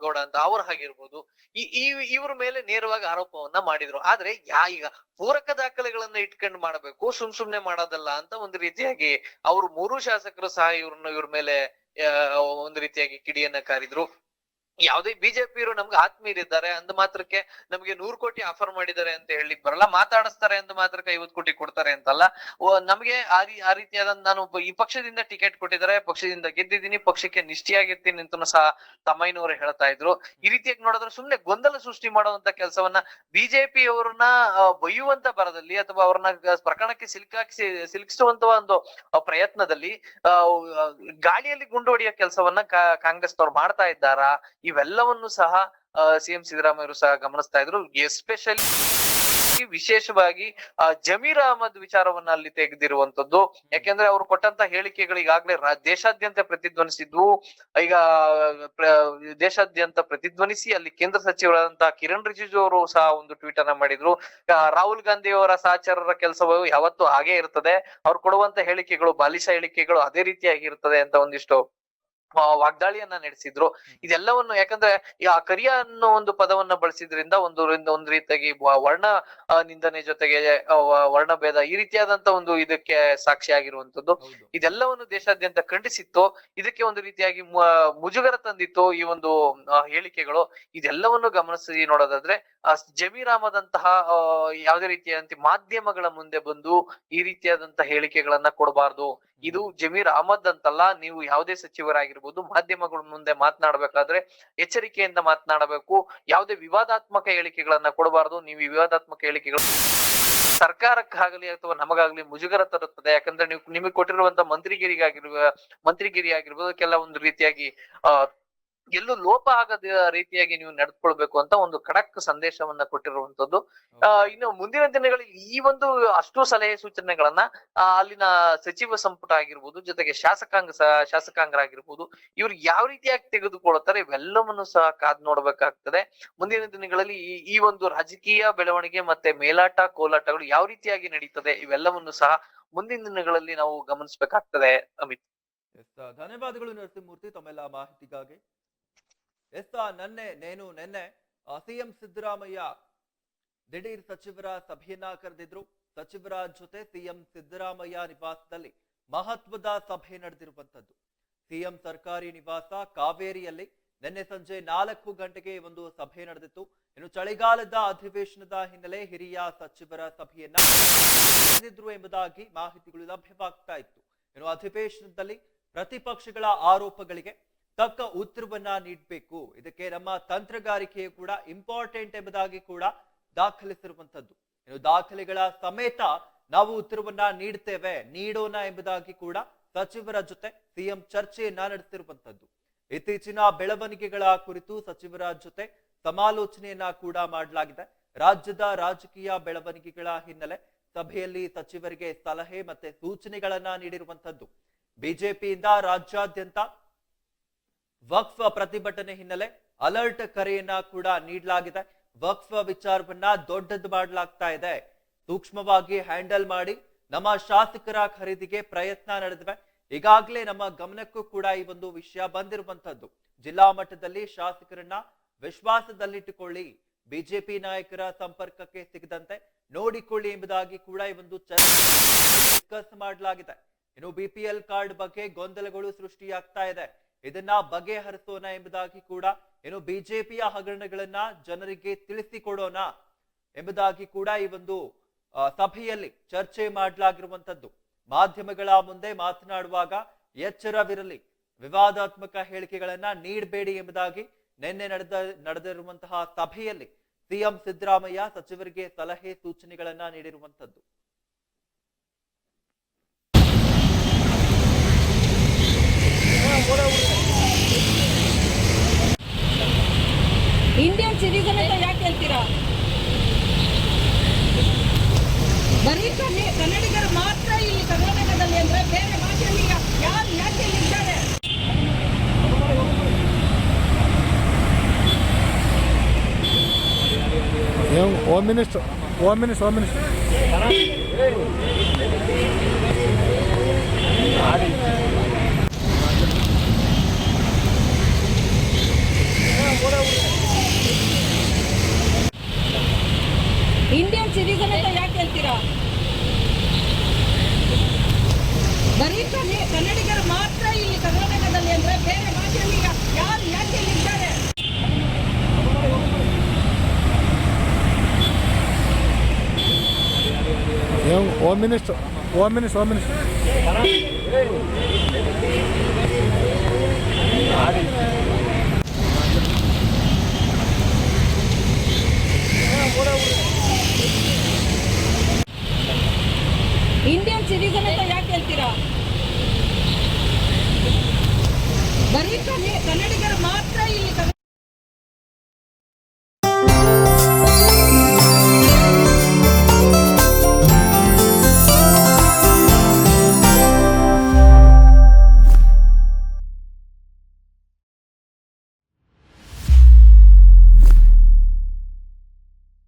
ಗೌಡ ಅಂತ ಅವ್ರ ಹಾಗಿರ್ಬೋದು ಈ ಇವ್ರ ಮೇಲೆ ನೇರವಾಗಿ ಆರೋಪವನ್ನ ಮಾಡಿದ್ರು. ಆದ್ರೆ ಯಾ, ಈಗ ಪೂರಕ ದಾಖಲೆಗಳನ್ನ ಇಟ್ಕೊಂಡು ಮಾಡಬೇಕು, ಸುಮ್ ಸುಮ್ನೆ ಮಾಡೋದಲ್ಲ ಅಂತ ಒಂದು ರೀತಿಯಾಗಿ ಅವ್ರು ಮೂರು ಶಾಸಕರು ಸಹ ಇವ್ರನ್ನ, ಇವ್ರ ಮೇಲೆ ಒಂದು ರೀತಿಯಾಗಿ ಕಿಡಿಯನ್ನ ಕಾರಿದ್ರು. ಯಾವುದೇ ಬಿಜೆಪಿಯವರು ನಮ್ಗೆ ಆತ್ಮೀಯರಿದ್ದಾರೆ ಅಂದ ಮಾತ್ರಕ್ಕೆ ನಮ್ಗೆ ನೂರ್ ಕೋಟಿ ಆಫರ್ ಮಾಡಿದ್ದಾರೆ ಅಂತ ಹೇಳಿ ಬರಲ್ಲ, ಮಾತಾಡಿಸ್ತಾರೆ ಅಂದ ಮಾತ್ರಕ್ಕೆ ಐವತ್ ಕೋಟಿ ಕೊಡ್ತಾರೆ ಅಂತಲ್ಲ. ನಮ್ಗೆ ಆ ರೀತಿಯಾದ ನಾನು ಈ ಪಕ್ಷದಿಂದ ಟಿಕೆಟ್ ಕೊಟ್ಟಿದ್ದಾರೆ, ಪಕ್ಷದಿಂದ ಗೆದ್ದಿದ್ದೀನಿ, ಪಕ್ಷಕ್ಕೆ ನಿಷ್ಠೆಯಾಗಿರ್ತೀನಿ ಅಂತ ಸಹ ತಮ್ಮಯ್ಯನವರು ಹೇಳ್ತಾ ಇದ್ರು. ಈ ರೀತಿಯಾಗಿ ನೋಡಿದ್ರೆ ಸುಮ್ನೆ ಗೊಂದಲ ಸೃಷ್ಟಿ ಮಾಡುವಂತ ಕೆಲಸವನ್ನ ಬಿಜೆಪಿ ಅವರನ್ನ ಬೈಯುವಂತ ಬರದಲ್ಲಿ ಅಥವಾ ಅವ್ರನ್ನ ಪ್ರಕರಣಕ್ಕೆ ಸಿಲುಕಾಕಿ ಸಿಲುಕಿಸುವಂತ ಒಂದು ಪ್ರಯತ್ನದಲ್ಲಿ ಗಾಳಿಯಲ್ಲಿ ಗುಂಡು ಹೊಡೆಯೋ ಕೆಲಸವನ್ನ ಕಾಂಗ್ರೆಸ್ ಅವ್ರು ಮಾಡ್ತಾ ಇದ್ದಾರಾ? ಇವೆಲ್ಲವನ್ನು ಸಹ ಸಿಎಂ ಸಿದ್ದರಾಮಯ್ಯರು ಸಹ ಗಮನಿಸ್ತಾ ಇದ್ರು. ಎಸ್ಪೆಷಲಿ ವಿಶೇಷವಾಗಿ ಜಮೀರ್ ಅಹಮದ್ ವಿಚಾರವನ್ನ ಅಲ್ಲಿ ತೆಗೆದಿರುವಂತದ್ದು. ಯಾಕೆಂದ್ರೆ ಅವರು ಕೊಟ್ಟಂತ ಹೇಳಿಕೆಗಳು ಈಗಾಗಲೇ ದೇಶಾದ್ಯಂತ ಪ್ರತಿಧ್ವನಿಸಿದ್ವು ಈಗ ದೇಶಾದ್ಯಂತ ಪ್ರತಿಧ್ವನಿಸಿ ಅಲ್ಲಿ ಕೇಂದ್ರ ಸಚಿವರಾದಂತಹ ಕಿರಣ್ ರಿಜಿಜು ಅವರು ಸಹ ಒಂದು ಟ್ವೀಟ್ ಅನ್ನ ಮಾಡಿದ್ರು. ರಾಹುಲ್ ಗಾಂಧಿ ಅವರ ಸಹಚರರ ಕೆಲಸವು ಯಾವತ್ತೂ ಹಾಗೆ ಇರ್ತದೆ. ಅವ್ರು ಕೊಡುವಂತ ಹೇಳಿಕೆಗಳು, ಬಾಲಿಶ ಹೇಳಿಕೆಗಳು ಅದೇ ರೀತಿಯಾಗಿ ಇರ್ತದೆ ಅಂತ ಒಂದಿಷ್ಟು ವಾಗ್ದಾಳಿಯನ್ನ ನಡೆಸಿದ್ರು. ಇದೆಲ್ಲವನ್ನು ಯಾಕಂದ್ರೆ ಈ ಆ ಕರಿಯ ಅನ್ನೋ ಒಂದು ಪದವನ್ನ ಬಳಸಿದ್ರಿಂದ ಒಂದು ಒಂದ್ ರೀತಿಯಾಗಿ ವರ್ಣ ನಿಂದನೆ ಜೊತೆಗೆ ವರ್ಣ ಭೇದ ವರ್ಣಭೇದ ಈ ರೀತಿಯಾದಂತ ಒಂದು ಇದಕ್ಕೆ ಸಾಕ್ಷಿಯಾಗಿರುವಂತದ್ದು ಇದೆಲ್ಲವನ್ನು ದೇಶಾದ್ಯಂತ ಖಂಡಿಸಿತ್ತು. ಇದಕ್ಕೆ ಒಂದು ರೀತಿಯಾಗಿ ಮುಜುಗರ ತಂದಿತ್ತು ಈ ಒಂದು ಹೇಳಿಕೆಗಳು. ಇದೆಲ್ಲವನ್ನು ಗಮನಿಸಿ ನೋಡೋದಾದ್ರೆ ಜಮೀರಾಮದಂತಹ ಜಮೀರ್ ಅಹಮದ್ ಯಾವುದೇ ರೀತಿಯಾದಂತ ಮಾಧ್ಯಮಗಳ ಮುಂದೆ ಬಂದು ಈ ರೀತಿಯಾದಂತಹ ಹೇಳಿಕೆಗಳನ್ನ ಕೊಡಬಾರ್ದು. ಇದು ಜಮೀರ್ ಅಹಮದ್ ಅಂತಲ್ಲ, ನೀವು ಯಾವುದೇ ಸಚಿವರಾಗಿರ್ಬೋದು, ಮಾಧ್ಯಮಗಳ ಮುಂದೆ ಮಾತನಾಡಬೇಕಾದ್ರೆ ಎಚ್ಚರಿಕೆಯಿಂದ ಮಾತನಾಡಬೇಕು. ಯಾವುದೇ ವಿವಾದಾತ್ಮಕ ಹೇಳಿಕೆಗಳನ್ನ ಕೊಡಬಾರದು. ನೀವು ವಿವಾದಾತ್ಮಕ ಹೇಳಿಕೆಗಳು ಸರ್ಕಾರಕ್ಕಾಗಲಿ ಅಥವಾ ನಮಗಾಗಲಿ ಮುಜುಗರ ತರುತ್ತದೆ. ಯಾಕಂದ್ರೆ ನೀವು ನಿಮಗೆ ಕೊಟ್ಟಿರುವಂತ ಮಂತ್ರಿಗಿರಿಗಾಗಿರುವ ಮಂತ್ರಿಗಿರಿ ಆಗಿರ್ಬೋದು ಕೆಲವೊಂದು ರೀತಿಯಾಗಿ, ಆ ಎಲ್ಲೂ ಲೋಪ ಆಗದ ರೀತಿಯಾಗಿ ನೀವು ನಡೆದುಕೊಳ್ಬೇಕು ಅಂತ ಒಂದು ಖಡಕ್ ಸಂದೇಶವನ್ನ ಕೊಟ್ಟಿರುವಂತದ್ದು ಇನ್ನು ಮುಂದಿನ ದಿನಗಳಲ್ಲಿ ಈ ಒಂದು ಅಷ್ಟು ಸಲಹೆ ಸೂಚನೆಗಳನ್ನ ಅಲ್ಲಿನ ಸಚಿವ ಸಂಪುಟ ಆಗಿರ್ಬೋದು ಜೊತೆಗೆ ಶಾಸಕಾಂಗ ಶಾಸಕಾಂಗರಾಗಿರ್ಬೋದು ಇವ್ರು ಯಾವ ರೀತಿಯಾಗಿ ತೆಗೆದುಕೊಳ್ಳುತ್ತಾರೆ ಇವೆಲ್ಲವನ್ನು ಸಹ ಕಾದ್ ನೋಡ್ಬೇಕಾಗ್ತದೆ. ಮುಂದಿನ ದಿನಗಳಲ್ಲಿ ಈ ಈ ಒಂದು ರಾಜಕೀಯ ಬೆಳವಣಿಗೆ ಮತ್ತೆ ಮೇಲಾಟ ಕೋಲಾಟಗಳು ಯಾವ ರೀತಿಯಾಗಿ ನಡೀತದೆ ಇವೆಲ್ಲವನ್ನು ಸಹ ಮುಂದಿನ ದಿನಗಳಲ್ಲಿ ನಾವು ಗಮನಿಸಬೇಕಾಗ್ತದೆ ಅಮಿತ್. ಧನ್ಯವಾದಗಳು ನರಸಿಂಹಮೂರ್ತಿ. ತಮ್ಮೆಲ್ಲ ಮಾಹಿತಿಗಾಗಿ. ಎಸ್ ನನ್ನೆ, ನೇನು ನೆನ್ನೆ ಸಿಎಂ ಸಿದ್ದರಾಮಯ್ಯ ದಿಢೀರ್ ಸಚಿವರ ಸಭೆಯನ್ನ ಕರೆದಿದ್ರು. ಸಚಿವರ ಜೊತೆ ಸಿಎಂ ಸಿದ್ದರಾಮಯ್ಯ ನಿವಾಸದಲ್ಲಿ ಮಹತ್ವದ ಸಭೆ ನಡೆದಿರುವಂತದ್ದು ಸಿಎಂ ಸರ್ಕಾರಿ ನಿವಾಸ ಕಾವೇರಿಯಲ್ಲಿ ನಿನ್ನೆ ಸಂಜೆ ನಾಲ್ಕು ಗಂಟೆಗೆ ಒಂದು ಸಭೆ ನಡೆದಿತ್ತು. ಇನ್ನು ಚಳಿಗಾಲದ ಅಧಿವೇಶನದ ಹಿನ್ನೆಲೆ ಹಿರಿಯ ಸಚಿವರ ಸಭೆಯನ್ನ ಕರೆದಿದ್ರು ಎಂಬುದಾಗಿ ಮಾಹಿತಿಗಳು ಲಭ್ಯವಾಗ್ತಾ ಇತ್ತು. ಇನ್ನು ಅಧಿವೇಶನದಲ್ಲಿ ಪ್ರತಿಪಕ್ಷಗಳ ಆರೋಪಗಳಿಗೆ ತಕ್ಕ ಉತ್ತರವನ್ನ ನೀಡಬೇಕು. ಇದಕ್ಕೆ ನಮ್ಮ ತಂತ್ರಗಾರಿಕೆಯು ಕೂಡ ಇಂಪಾರ್ಟೆಂಟ್ ಎಂಬುದಾಗಿ ಕೂಡ ದಾಖಲಿಸಿರುವಂತದ್ದು ಇನ್ನು ದಾಖಲೆಗಳ ಸಮೇತ ನಾವು ಉತ್ತರವನ್ನ ನೀಡ್ತೇವೆ. ನೀಡೋಣ ಎಂಬುದಾಗಿ ಕೂಡ ಸಚಿವರ ಜೊತೆ ಸಿಎಂ ಚರ್ಚೆಯನ್ನ ನಡೆಸಿರುವಂತದ್ದು ಇತ್ತೀಚಿನ ಬೆಳವಣಿಗೆಗಳ ಕುರಿತು ಸಚಿವರ ಜೊತೆ ಸಮಾಲೋಚನೆಯನ್ನ ಕೂಡ ಮಾಡಲಾಗಿದೆ. ರಾಜ್ಯದ ರಾಜಕೀಯ ಬೆಳವಣಿಗೆಗಳ ಹಿನ್ನೆಲೆ ಸಭೆಯಲ್ಲಿ ಸಚಿವರಿಗೆ ಸಲಹೆ ಮತ್ತೆ ಸೂಚನೆಗಳನ್ನ ನೀಡಿರುವಂತದ್ದು ಬಿಜೆಪಿಯಿಂದ ರಾಜ್ಯಾದ್ಯಂತ ವಕ್ಫ್ ಪ್ರತಿಭಟನೆ ಹಿನ್ನೆಲೆ ಅಲರ್ಟ್ ಕರೆಯನ್ನ ಕೂಡ ನೀಡಲಾಗಿದೆ. ವಕ್ಫ್ ವಿಚಾರವನ್ನ ದೊಡ್ಡದು ಮಾಡಲಾಗ್ತಾ ಇದೆ. ಸೂಕ್ಷ್ಮವಾಗಿ ಹ್ಯಾಂಡಲ್ ಮಾಡಿ ನಮ್ಮ ಶಾಸಕರ ಖರೀದಿಗೆ ಪ್ರಯತ್ನ ನಡೆದಿವೆ. ಈಗಾಗಲೇ ನಮ್ಮ ಗಮನಕ್ಕೂ ಕೂಡ ಈ ಒಂದು ವಿಷಯ ಬಂದಿರುವಂತದ್ದು ಜಿಲ್ಲಾ ಮಟ್ಟದಲ್ಲಿ ಶಾಸಕರನ್ನ ವಿಶ್ವಾಸದಲ್ಲಿಟ್ಟುಕೊಳ್ಳಿ. ಬಿಜೆಪಿ ನಾಯಕರ ಸಂಪರ್ಕಕ್ಕೆ ಸಿಗದಂತೆ ನೋಡಿಕೊಳ್ಳಿ ಎಂಬುದಾಗಿ ಕೂಡ ಈ ಒಂದು ಚರ್ಚೆ ಡಿಸ್ಕಸ್ ಮಾಡಲಾಗಿದೆ. ಇನ್ನು ಬಿಪಿಎಲ್ ಕಾರ್ಡ್ ಬಗ್ಗೆ ಗೊಂದಲಗಳು ಸೃಷ್ಟಿಯಾಗ್ತಾ ಇದೆ. ಇದನ್ನ ಬಗೆಹರಿಸೋಣ ಎಂಬುದಾಗಿ ಕೂಡ, ಏನು ಬಿಜೆಪಿಯ ಹಗರಣಗಳನ್ನ ಜನರಿಗೆ ತಿಳಿಸಿಕೊಡೋಣ ಎಂಬುದಾಗಿ ಕೂಡ ಈ ಒಂದು ಸಭೆಯಲ್ಲಿ ಚರ್ಚೆ ಮಾಡಲಾಗಿರುವಂತದ್ದು. ಮಾಧ್ಯಮಗಳ ಮುಂದೆ ಮಾತನಾಡುವಾಗ ಎಚ್ಚರವಿರಲಿ. ವಿವಾದಾತ್ಮಕ ಹೇಳಿಕೆಗಳನ್ನ ನೀಡಬೇಡಿ ಎಂಬುದಾಗಿ ನಿನ್ನೆ ನಡೆದ, ನಡೆದಿರುವಂತಹ ಸಭೆಯಲ್ಲಿ ಸಿಎಂ ಸಿದ್ದರಾಮಯ್ಯ ಸಚಿವರಿಗೆ ಸಲಹೆ ಸೂಚನೆಗಳನ್ನ ನೀಡಿರುವಂತದ್ದು ಇಂಡಿಯನ್ ಸಿಟಿಸನ್ ಅಂತ ಯಾಕೆ ಹೇಳ್ತೀರಾ ಬರೀ ಕನ್ನಡ ಕನ್ನಡಿಗರು ಮಾತ್ರ ಇಲ್ಲಿ ಕರ್ನಾಟಕದಲ್ಲಿ ಅಂದ್ರೆ ಬೇರೆ ಭಾಷೆಯಲ್ಲಿ ಯಾರು ಯಾಕೆ ಇಲ್ಲಿ ಇದ್ದಾರೆ? Home minister home minister home minister Indian ಯಾಕೆ ಕನ್ನಡಿಗರು ಮಾತ್ರ ಇಲ್ಲಿ ಕರ್ನಾಟಕದಲ್ಲಿ ಅಂದ್ರೆ ಬೇರೆ ಭಾಷೆಯಲ್ಲಿ ಯಾರು ಯಾಕೆ ಇಲ್ಲಿ ಇದ್ದಾರೆ? ಏನ್ home minister home minister home minister Indian citizen ಅಂತ ಯಾಕೆ ಹೇಳ್ತೀರಾ ಬರೀ ಕನ್ನಡಿಗರು ಮಾತ್ರ ಇಲ್ಲಿ